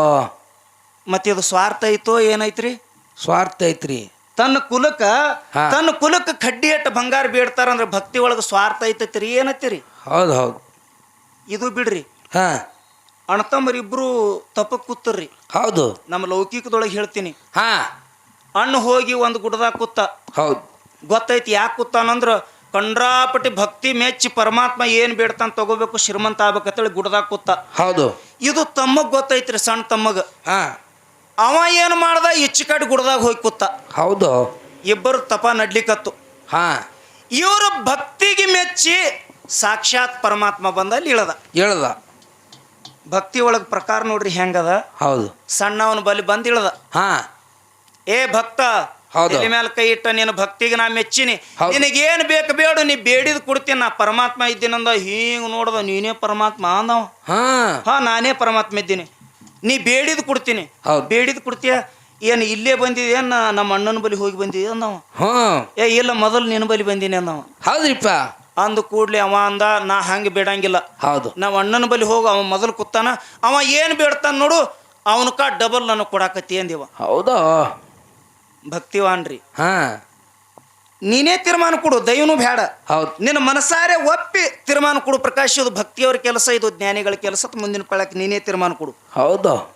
ಮತ್ತೆ ಇದು ಸ್ವಾರ್ಥ ಐತೋ ಏನೈತ್ರಿ? ಸ್ವಾರ್ಥ ಐತ್ರಿ. ತನ್ನ ಕುಲಕ್ಕ ಹಾ. ತನ್ನ ಕುಲಕ್ಕ ಕಡ್ಡಿಯಟ್ಟು ಬಂಗಾರ ಬೇಡ್ತಾರ ಅಂದ್ರೆ ಭಕ್ತಿ ಒಳಗ ಸ್ವಾರ್ಥ ಐತೈತ್ರಿ ಏನತ್ತೀರಿ ಹೌದು ಹೌದು. ಇದು ಬಿಡ್ರಿ. ಹಾ. ಅಣ್ಣತಮ್ಮರಿಬ್ರು ತಪ್ಪ ಕೂತರ್ರಿ. ಹೌದು. ನಮ್ಮ ಲೌಕಿಕದೊಳಗೆ ಹೇಳ್ತೀನಿ. ಹಾ. ಅಣ್ಣ ಹೋಗಿ ಒಂದು ಗುಡ್ದಾಗ ಕೂತ. ಹೌದು. ಗೊತ್ತೈತಿ ಯಾಕೆ ಕೂತಾನಂದ್ರ ಕಂಡ್ರಾಪಟ್ಟಿ ಭಕ್ತಿ ಮೆಚ್ಚಿ ಪರಮಾತ್ಮ ಏನು ಬೇಡ್ತಾನ ತಗೋಬೇಕು ಶ್ರೀಮಂತ ಆಗ್ಬೇಕಂತೇಳಿ ಗುಡ್ದಾಗ ಕೂತ. ಹೌದು. ಇದು ತಮ್ಮಗ್ ಗೊತ್ತೈತ್ರಿ ಸಣ್ಣ ತಮ್ಮಗ. ಹಾ. ಅವ ಏನು ಮಾಡ್ದ ಇಚ್ಚಿಕಟ್ಟು ಗುಡ್ದಾಗ ಹೋಗಿ ಕೂತ. ಹೌದು. ಇಬ್ಬರು ತಪ ನಡ್ಲಿಕತ್ತು. ಹಾ. ಇವರು ಭಕ್ತಿಗೆ ಮೆಚ್ಚಿ ಸಾಕ್ಷಾತ್ ಪರಮಾತ್ಮ ಬಂದಲ್ಲಿ ಇಳದ. ಹೇಳ್ದ ಭಕ್ತಿ ಒಳಗೆ ಪ್ರಕಾರ ನೋಡ್ರಿ ಹೆಂಗದ? ಹೌದು. ಸಣ್ಣವನ ಬಲಿ ಬಂದಿಳದ. ಇಳದ ಹಾ. ಏ ಭಕ್ತ ಹೌದು. ತಲೆ ಮೇಲೆ ಕೈ ಇಟ್ಟ ನಿನ್ನ ಭಕ್ತಿಗೆ ನಾ ಮೆಚ್ಚಿನಿ. ಹೌದು. ನಿನಗೇನ್ ಬೇಕು ಬೇಡು ನೀ ಬೇಡಿದ್ ಕೊಡ್ತೀನಿ. ನಾ ಪರಮಾತ್ಮ ಇದ್ದೀನಂದ ಹಿಂಗ್ ನೋಡ್ದ ನೀನೇ ಪರಮಾತ್ಮ ಅಂದವ. ಹಾ. ಹಾ ನಾನೇ ಪರಮಾತ್ಮ ಇದ್ದೀನಿ. ನೀ ಬೇಡಿದ್ ಕೊಡ್ತೀನಿ. ಹೌದು. ಬೇಡಿದ್ ಕೊಡ್ತೀಯ? ಏನು ಇಲ್ಲೇ ಬಂದಿದೇನ್ ನಮ್ಮ ಅಣ್ಣನ ಬಲಿ ಹೋಗಿ ಬಂದಿದೆ ಅಂದವ. ಏ ಇಲ್ಲ ಮೊದಲು ನಿನ್ನ ಬಲಿ ಬಂದೀನಿ ಅಂದವ. ಹೌದ್ರಿಪ್ಪ. ಅಂದ ಕೂಡ್ಲೇ ಅವ ಅಂದ ನಾ ಹಂಗೆ ಬೇಡಂಗಿಲ್ಲ. ಹೌದು. ನಾವು ಅಣ್ಣನ ಬಲಿ ಹೋಗು ಅವ ಮೊದಲು ಕೂತಾನ. ಅವ ಏನು ಬೇಡ್ತಾನ ನೋಡು ಅವನಕ ಕಾ ಡಬಲ್ ನನಗೆ ಕೊಡಾಕತ್ತಿ ಅಂದಿವ. ಹೌದಾ? ಭಕ್ತಿವಾನ್ರಿ. ಹಾ. ನೀನೇ ತೀರ್ಮಾನ ಕೊಡು ದೈವನು ಬೇಡ ಹೌದು. ನಿನ್ನ ಮನಸಾರೆ ಒಪ್ಪಿ ತೀರ್ಮಾನ ಕೊಡು ಪ್ರಕಾಶ್ ಇದು ಭಕ್ತಿಯವ್ರ ಕೆಲಸ ಇದು ಜ್ಞಾನಿಗಳ ಕೆಲಸ ಮುಂದಿನ ಪಳಕ್ಕೆ ನೀನೇ ತೀರ್ಮಾನ ಕೊಡು. ಹೌದು.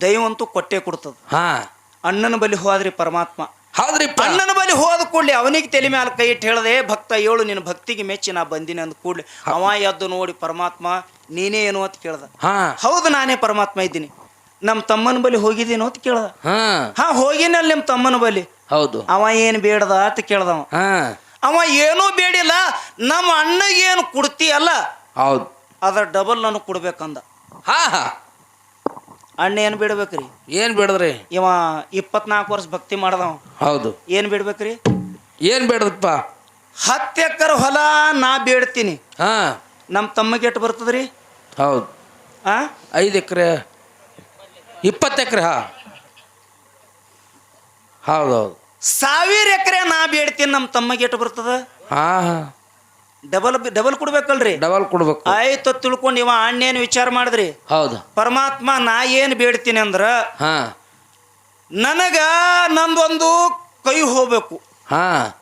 ದೈವಂತೂ ಕೊಟ್ಟೆ ಕೊಡ್ತದ. ಹಾ. ಅಣ್ಣನ ಬಲಿ ಹೋದ್ರಿ ಪರಮಾತ್ಮ. ಹೌದ್ರಿಪ್ಪ. ಅಣ್ಣನ ಬಲಿ ಹೋದ ಕೂಡಲೇ ಅವನಿಗೆ ತಲೆ ಮೇಲೆ ಕೈ ಇಟ್ಟು ಹೇಳ್ದೆ ಭಕ್ತ ಏಳು ನಿನ್ನ ಭಕ್ತಿಗೆ ಮೆಚ್ಚಿ ನಾ ಬಂದಿನಿ ಅಂದ ಕೂಡಲೇ ಅವ ಎದ್ದು ನೋಡಿ ಪರಮಾತ್ಮ ನೀನೇ ಏನು? ಅಂತ ಕೇಳ್ದ. ಹೌದು ನಾನೇ ಪರಮಾತ್ಮ ಇದ್ದೀನಿ. ನಮ್ಮ ತಮ್ಮನ ಬಲಿ ಹೋಗಿದ್ದೀನೋ ಅಂತ ಕೇಳ್ದ. ಹಾ. ಹಾ ಹೋಗಿನಲ್ಲಿ ನಿಮ್ಮ ತಮ್ಮನ ಬಲಿ ಹೌದು. ಅವ ಏನು ಬೇಡದ ಅಂತ ಕೇಳ್ದವ ಅವ. ಏನೂ ಬೇಡಿಲ್ಲ ನಮ್ಮ ಅಣ್ಣಗೇನು ಕೊಡ್ತೀಯಲ್ಲ ಹೌದು. ಅದ್ರ ಡಬಲ್ ನಾನು ಕೊಡ್ಬೇಕಂದ. ಹಾ ಹಾ. ಅಣ್ಣ ಏನ್ ಬಿಡ್ಬೇಕ್ರಿ? ಏನ್ ಬಿಡದ್ರಿ? ಇವ ಇಪ್ಪತ್ನಾಲ್ಕು ವರ್ಷ ಭಕ್ತಿ ಮಾಡ್ದವ. ಹೌದು. ಏನು ಬಿಡ್ಬೇಕ್ರಿ? ಏನ್ ಬಿಡದಪ್ಪ ಹತ್ತು ಎಕರೆ ಹೊಲ ನಾ ಬೇಡ್ತೀನಿ. ಹಾ. ನಮ್ಮ ತಮ್ಮಗೆ ಎಟ್ಟು ಬರ್ತದ್ರಿ? ಹೌದು. ಆ? ಐದು ಎಕರೆ. ಇಪ್ಪತ್ತು ಎಕರೆ ಹಾ. ಹೌದು ಹೌದು ಸಾವಿರ ಎಕರೆ ನಾ ಬೇಡ್ತೀನಿ ನಮ್ಮ ತಮ್ಮಗೆ ಎಟ್ಟು ಬರ್ತದ? ಹಾ ಹಾ. Double double ಕೊಡ್ಬೇಕಲ್ರಿ? ಡಬಲ್ ಕೊಡ್ಬೇಕು. ಆಯ್ತು ತಿಳ್ಕೊಂಡು ಇವ ಅಣ್ಣೇನು ವಿಚಾರ ಮಾಡಿದ್ರಿ? ಹೌದು. ಪರಮಾತ್ಮ ನಾ ಏನು ಬೇಡ್ತೀನಿ ಅಂದ್ರ ಹಾ. ನನಗ ನಂದೊಂದು ಕೈ ಹೋಗ್ಬೇಕು. ಹಾ.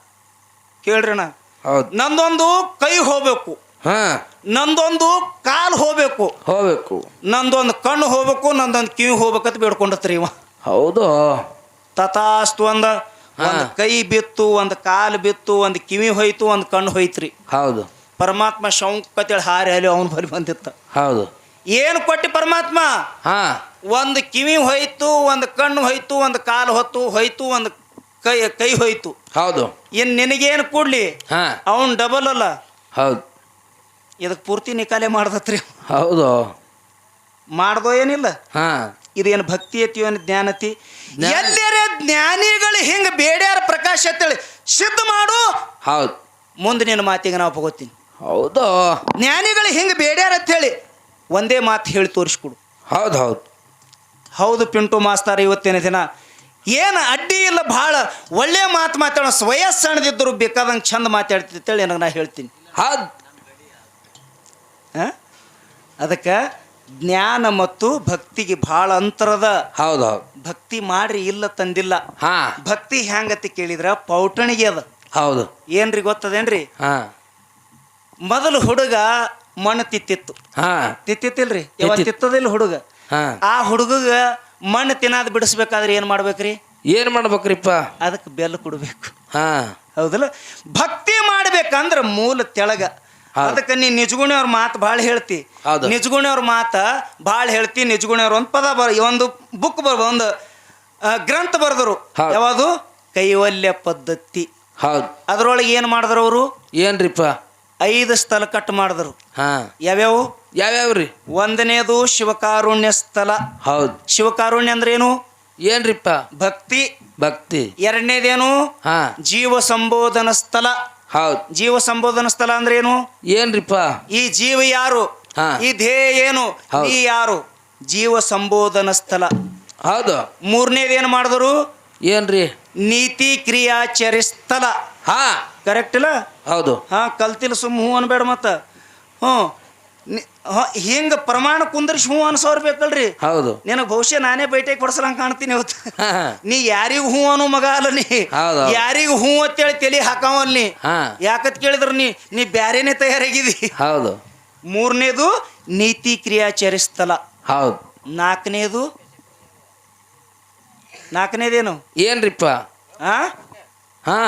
ಕೇಳ್ರಿ ಅಣ್ಣ. ಹೌದು. ನಂದೊಂದು ಕೈ ಹೋಗ್ಬೇಕು. ಹಾ. ನಂದೊಂದು ಕಾಲು ಹೋಗ್ಬೇಕು. ಹೋಗ್ಬೇಕು. ನಂದೊಂದು ಕಣ್ಣು ಹೋಗ್ಬೇಕು ನಂದೊಂದು ಕಿವಿ ಹೋಗ್ಬೇಕಂತ ಬೇಡ್ಕೊಂಡತ್ರಿ ಇವ. ಹೌದು. ತಥಾಸ್ತು ಅಂದ. ಒಂದು ಕೈ ಬಿತ್ತು ಒಂದು ಕಾಲು ಬಿತ್ತು ಒಂದು ಕಿವಿ ಹೋಯ್ತು ಒಂದು ಕಣ್ಣು ಹೋಯ್ತ್ರಿ. ಹೌದು. ಪರಮಾತ್ಮ ಶಂಕತೇಳಿ ಹಾರಿ ಅಲ್ಲಿ ಅವನ ಬರಿ ಬಂದಿತ್ತ. ಹೌದು. ಏನು ಕೊಟ್ಟಿ ಪರಮಾತ್ಮ? ಹಾ. ಒಂದು ಕಿವಿ ಹೋಯ್ತು ಒಂದು ಕಣ್ಣು ಹೋಯ್ತು ಒಂದು ಕಾಲು ಹೊತ್ತು ಹೋಯ್ತು ಒಂದು ಕೈ ಕೈ ಹೋಯ್ತು. ಹೌದು. ಇನ್ ನಿನಗೇನು ಕೂಡ್ಲಿ? ಹಾ. ಅವನ್ ಡಬಲ್ ಅಲ್ಲ. ಹೌದು. ಇದಕ್ಕೆ ಪೂರ್ತಿ ನಿಕಾಲೆ ಮಾಡ್ದತ್ರಿ. ಹೌದು. ಮಾಡ್ದೋ ಏನಿಲ್ಲ. ಹಾ. ಇದೇನು ಭಕ್ತಿ ಐತಿ ಏನು ಜ್ಞಾನತಿ ಎಲ್ಲರೇ ಜ್ಞಾನಿಗಳು ಹಿಂಗೆ ಬೇಡ್ಯಾರ ಪ್ರಕಾಶ ಅಂತೇಳಿ ಸಿದ್ಧ ಮಾಡು. ಹೌದು. ಮುಂದೆ ನಿನ್ನ ಮಾತಿಗೆ ನಾವು ಹೋಗೋತೀನಿ ಹೌದು. ಜ್ಞಾನಿಗಳು ಹಿಂಗೆ ಬೇಡ್ಯಾರ ಅಂತೇಳಿ ಒಂದೇ ಮಾತು ಹೇಳಿ ತೋರಿಸ್ಕೊಡು. ಹೌದು ಹೌದು. ಹೌದು ಪಿಂಟು ಮಾಸ್ತಾರ ಇವತ್ತಿನ ದಿನ ಏನು ಅಡ್ಡಿ ಇಲ್ಲ ಭಾಳ ಒಳ್ಳೆ ಮಾತು ಮಾತಾಡೋ ವಯಸ್ಸು ಸಣ್ಣದಿದ್ದರು ಬೇಕಾದಂಗೆ ಚಂದ ಮಾತಾಡ್ತಿತ್ತೇಳಿ ನನಗೆ ನಾ ಹೇಳ್ತೀನಿ. ಹೌದು. ಅದಕ್ಕೆ ಜ್ಞಾನ ಮತ್ತು ಭಕ್ತಿಗೆ ಭಾಳ ಅಂತರದ ಹೌದು ಹೌದು. ಭಕ್ತಿ ಮಾಡ್ರಿ ಇಲ್ಲ ತಂದಿಲ್ಲ. ಹಾ. ಭಕ್ತಿ ಹೆಂಗತಿ ಕೇಳಿದ್ರ? ಪೌಟಣಿಗೆ ಅದ. ಹೌದು. ಏನ್ರಿ ಗೊತ್ತದೇನ್ರಿ? ಹಾ. ಮೊದಲು ಹುಡುಗ ಮಣ್ಣು ತಿತ್ತಿತ್ತು. ಹಾ. ತಿತ್ತಿತ್ತಿಲ್ರಿ? ಯಾವ ತಿತ್ತಿತ್ತು. ತಿತ್ತದಿಲ್ಲ ಹುಡುಗ? ಹಾ. ಆ ಹುಡುಗ ಮಣ್ಣು ತಿನ್ನೋದು ಬಿಡಿಸ್ಬೇಕಾದ್ರೆ ಏನು ಮಾಡ್ಬೇಕ್ರಿ? ಏನ್ ಮಾಡ್ಬೇಕ್ರಿಪ್ಪ? ಅದಕ್ಕೆ ಬೆಲ್ಲ ಕೊಡ್ಬೇಕು. ಹಾ. ಹೌದಲ್ಲ? ಭಕ್ತಿ ಮಾಡ್ಬೇಕಂದ್ರ ಮೂಲ ತೆಳಗ. ಅದಕ್ಕೆ ನೀ ನಿಜಗುಣಿಯವ್ರ ಮಾತು ಭಾಳ ಹೇಳ್ತಿ. ಹೌದು. ನಿಜಗುಣಿಯವ್ರ ಮಾತ ಭಾಳ ಹೇಳ್ತಿ ನಿಜಗುಣಿಯವ್ರ ಒಂದು ಪದ ಬರ ಒಂದು ಬುಕ್ ಬರ್ ಒಂದು ಗ್ರಂಥ ಬರೆದರು. ಯಾವುದು? ಕೈವಲ್ಯ ಪದ್ಧತಿ. ಹೌದು. ಅದ್ರೊಳಗೆ ಏನು ಮಾಡಿದ್ರು ಅವರು? ಏನ್ರಿಪ್ಪ? ಐದು ಸ್ಥಳ ಕಟ್ ಮಾಡಿದ್ರು. ಹಾ. ಯಾವ್ಯಾವು? ರೀ ಒಂದನೇದು ಶಿವಕಾರುಣ್ಯ ಸ್ಥಳ ಹೌದು. ಶಿವಕಾರುಣ್ಯ ಅಂದ್ರೆ ಏನು? ಏನ್ರಿಪ್ಪ? ಭಕ್ತಿ. ಭಕ್ತಿ. ಎರಡನೇದೇನು? ಜೀವ ಸಂಬೋಧನ ಸ್ಥಳ ಹೌದು. ಜೀವ ಸಂಬೋಧನ ಸ್ಥಳ ಅಂದ್ರೆ ಏನು? ಏನ್ರಿಪ್ಪ? ಈ ಜೀವ ಯಾರು? ಹಾ. ಈ ಧ್ಯೇಯ ಏನು? ಹೌದು. ಈ ಯಾರು? ಜೀವ ಸಂಬೋಧನ ಸ್ಥಳ. ಹೌದು. ಮೂರನೇದೇನು ಮಾಡಿದ್ರು? ಏನ್ರಿ? ನೀತಿ ಕ್ರಿಯಾಚರಿ ಸ್ಥಳ. ಹಾ. ಕರೆಕ್ಟ್ ಇಲ್ಲ? ಹೌದು. ಹಾ ಕಲ್ತಿಲ್ಲ ಸುಮ್ಮ ಹೂ ಅನ್ಬೇಡ ಮತ್ತ. ಹ್ಞೂ ಹಿಂಗ ಪ್ರಮಾಣ ಕುಂದರ್ಸಿ ಹ್ಞೂ ಅನ್ಸೋರ್ ಬೇಕಲ್ರಿ. ಹೌದು. ನಿನಗೆ ಬಹುಶಃ ನಾನೇ ಬೈಟೆ ಕೊಡ್ಸಲಂಗ್ ಕಾಣ್ತೀನಿ ಇವತ್ತು ಹಾ ಹಾ. ನೀ ಯಾರಿಗ ಹೂ ಅನ್ನೋ ಮಗ ಅಲ್ಲ ನೀ. ಹೌದು. ಯಾರಿಗೂ ಹೂ ಅಂತೇಳಿ ತಲೆ ಹಾಕವಲ್ ನೀ. ಹಾ. ಯಾಕತ್ ಕೇಳಿದ್ರ ನೀ ನೀ ಬ್ಯಾರೇನೆ ತಯಾರಾಗಿದಿ? ಹೌದು. ಮೂರನೇದು ನೀತಿ ಕ್ರಿಯಾಚರಿಸ್ತಲ ಹೌದು. ನಾಲ್ಕನೇದು ನಾಲ್ಕನೇದೇನು? ಏನ್ರಿಪ್ಪ? ಆ? ಹಾ.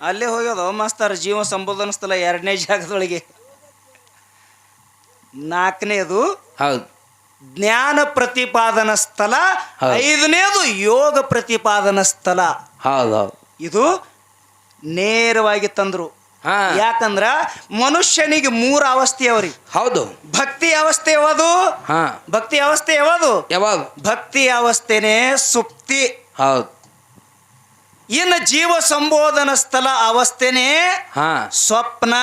ಅಲ್ಲೇ ಹೋಗ್ಯದ ಮಸ್ತಾರ ಜೀವ ಸಂಬೋಧನ ಸ್ಥಳ ಎರಡನೇ ಜಾಗದೊಳಗೆ. ನಾಲ್ಕನೇದು ಹೌದು. ಜ್ಞಾನ ಪ್ರತಿಪಾದನ ಸ್ಥಳ. ಐದನೇದು ಯೋಗ ಪ್ರತಿಪಾದನ ಸ್ಥಳ. ಹೌದು. ಇದು ನೇರವಾಗಿ ತಂದ್ರು. ಹಾ. ಯಾಕಂದ್ರ ಮನುಷ್ಯನಿಗೆ ಮೂರು ಅವಸ್ಥೆ ಅವ್ರಿ. ಹೌದು. ಭಕ್ತಿ ಅವಸ್ಥೆ ಯಾವುದು? ಹಾ. ಭಕ್ತಿ ಅವಸ್ಥೆ ಯಾವುದು? ಯಾವಾಗ? ಭಕ್ತಿ ಅವಸ್ಥೆನೇ ಸುಪ್ತಿ. ಹೌದು. ಇನ್ನು ಜೀವ ಸಂಬೋಧನ ಸ್ಥಳ ಅವಸ್ಥೆನೇ ಹಾ. ಸ್ವಪ್ನ.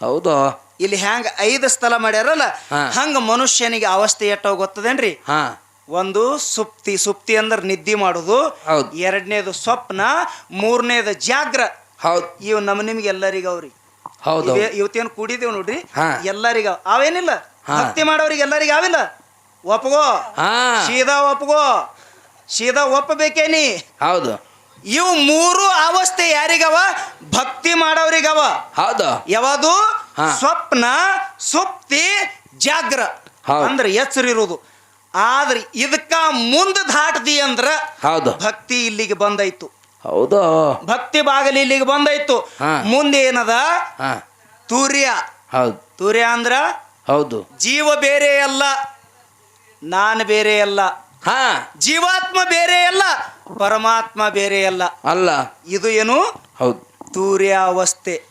ಹೌದು. ಇಲ್ಲಿ ಹ್ಯಾಂಗ ಐದು ಸ್ಥಳ ಮಾಡ್ಯಾರಲ್ಲ ಹಂಗ ಮನುಷ್ಯನಿಗೆ ಅವಸ್ಥೆ ಎಟ್ಟ ಗೊತ್ತದೇನ್ರಿ? ಹಾ. ಒಂದು ಸುಪ್ತಿ ಸುಪ್ತಿ ಅಂದ್ರೆ ನಿದ್ದೆ ಮಾಡೋದು ಹೌದು. ಎರಡನೇದು ಸ್ವಪ್ನ ಮೂರನೇದು ಜಾಗ್ರ. ಹೌದು. ಇವ್ ನಮ್ ನಿಮ್ಗೆ ಎಲ್ಲರಿಗೂ ಅವ್ರಿ. ಹೌದು ಇವೇ- ಇವತ್ತೇನು ಕುಡಿದೇವ್ ನೋಡ್ರಿ? ಹಾ. ಎಲ್ಲರಿಗ ಅವೇನಿಲ್ಲ. ಭಕ್ತಿ ಮಾಡೋರಿಗೆ ಎಲ್ಲರಿಗೆ ಅವಿಲ್ಲ? ಒಪ್ಪಗೋ ಹಾ. ಸೀದಾ ಒಪ್ಪಗೋ ಸೀದಾ ಒಪ್ಪಬೇಕೇನಿ ಹೌದು. ಇವು ಮೂರು ಅವಸ್ಥೆ ಯಾರಿಗವ? ಭಕ್ತಿ ಮಾಡೋರಿಗವ. ಹೌದು. ಯಾವುದು? ಸ್ವಪ್ನ ಸುಪ್ತಿ ಜಾಗ್ರ. ಅಂದ್ರೆ ಎಚ್ಚರಿರುವುದು. ಆದ್ರೆ ಇದಕ್ಕ ಮುಂದೆ ದಾಟ್ದಿ ಅಂದ್ರ ಹೌದು. ಭಕ್ತಿ ಇಲ್ಲಿಗೆ ಬಂದೈತು. ಹೌದು. ಭಕ್ತಿ ಬಾಗಲಿ ಇಲ್ಲಿಗೆ ಬಂದೈತು. ಹಾ. ಮುಂದೆ ಏನದ? ತೂರ್ಯ. ಹೌದು. ತೂರ್ಯ ಅಂದ್ರ? ಹೌದು. ಜೀವ ಬೇರೆ ಅಲ್ಲ. ನಾನು ಬೇರೆ ಅಲ್ಲ. ಹಾ. ಜೀವಾತ್ಮ ಬೇರೆ ಅಲ್ಲ. ಪರಮಾತ್ಮ ಬೇರೆ ಅಲ್ಲ. ಅಲ್ಲ ಇದು ಏನು? ಹೌದು. ತೂರ್ಯಾವಸ್ಥೆ.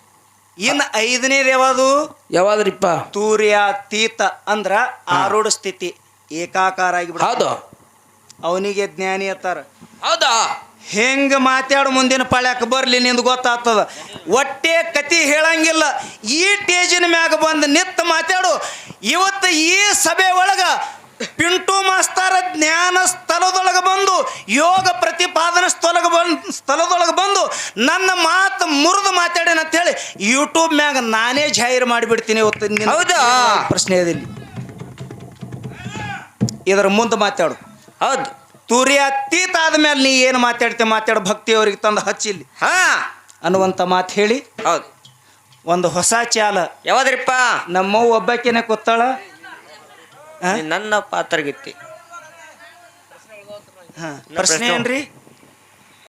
ಇನ್ ಐದನೇದು ಯಾವುದು? ಯಾವಾದ್ರಿಪ್ಪ? ತೂರ್ಯಾತೀತ ಅಂದ್ರ ಆರೂಢ ಸ್ಥಿತಿ. ಏಕಾಕಾರ ಆಗಿಬಿಡ ಹೌದು. ಅವನಿಗೆ ಜ್ಞಾನಿ ಅತ್ತಾರ. ಹೌದಾ? ಹೆಂಗ ಮಾತಾಡು ಮುಂದಿನ ಪಾಳ್ಯಾಕ ಬರ್ಲಿ ನಿಂದು ಗೊತ್ತಾಗ್ತದ. ಒಟ್ಟೆ ಕತಿ ಹೇಳಂಗಿಲ್ಲ. ಈ ಟೇಜಿನ ಮ್ಯಾಗ ಬಂದು ನಿತ್ತ ಮಾತಾಡು. ಇವತ್ತು ಈ ಸಭೆ ಒಳಗ ಪಿಂಟು ಮಾಸ್ತರ ಜ್ಞಾನ ಸ್ಥಳದೊಳಗೆ ಬಂದು ಯೋಗ ಪ್ರತಿಪಾದನ ಸ್ಥಳಗೆ ಬಂದು ಸ್ಥಳದೊಳಗೆ ಬಂದು ನನ್ನ ಮಾತು ಮುರಿದು ಮಾತಾಡೇನ ಅಂತೇಳಿ ಯೂಟ್ಯೂಬ್ ಮ್ಯಾಗ ನಾನೇ ಜಾಹೀರು ಮಾಡಿಬಿಡ್ತೀನಿ ಹೌದಾ? ಪ್ರಶ್ನೆ ಇದೆ ಇದರ ಮುಂದೆ ಮಾತಾಡು. ಹೌದು. ತೂರ್ಯಾತೀತ ಆದ್ಮೇಲೆ ನೀ ಏನು ಮಾತಾಡ್ತೆ ಮಾತಾಡು ಭಕ್ತಿಯವರಿಗೆ ತಂದು ಹಚ್ಚಿಲ್ಲಿ ಹಾ. ಅನ್ನುವಂಥ ಮಾತು ಹೇಳಿ. ಹೌದು. ಒಂದು ಹೊಸ ಚಾಲ. ಯಾವ್ದ್ರಿಪ್ಪ? ನಮ್ಮವ್ವ ಒಬ್ಬಾಕಿನೇ ಕೂತಾಳ ನನ್ನ ಪಾತ್ರಗಿತ್ತಿ. ಪ್ರಶ್ನೆ ಏನ್ರಿ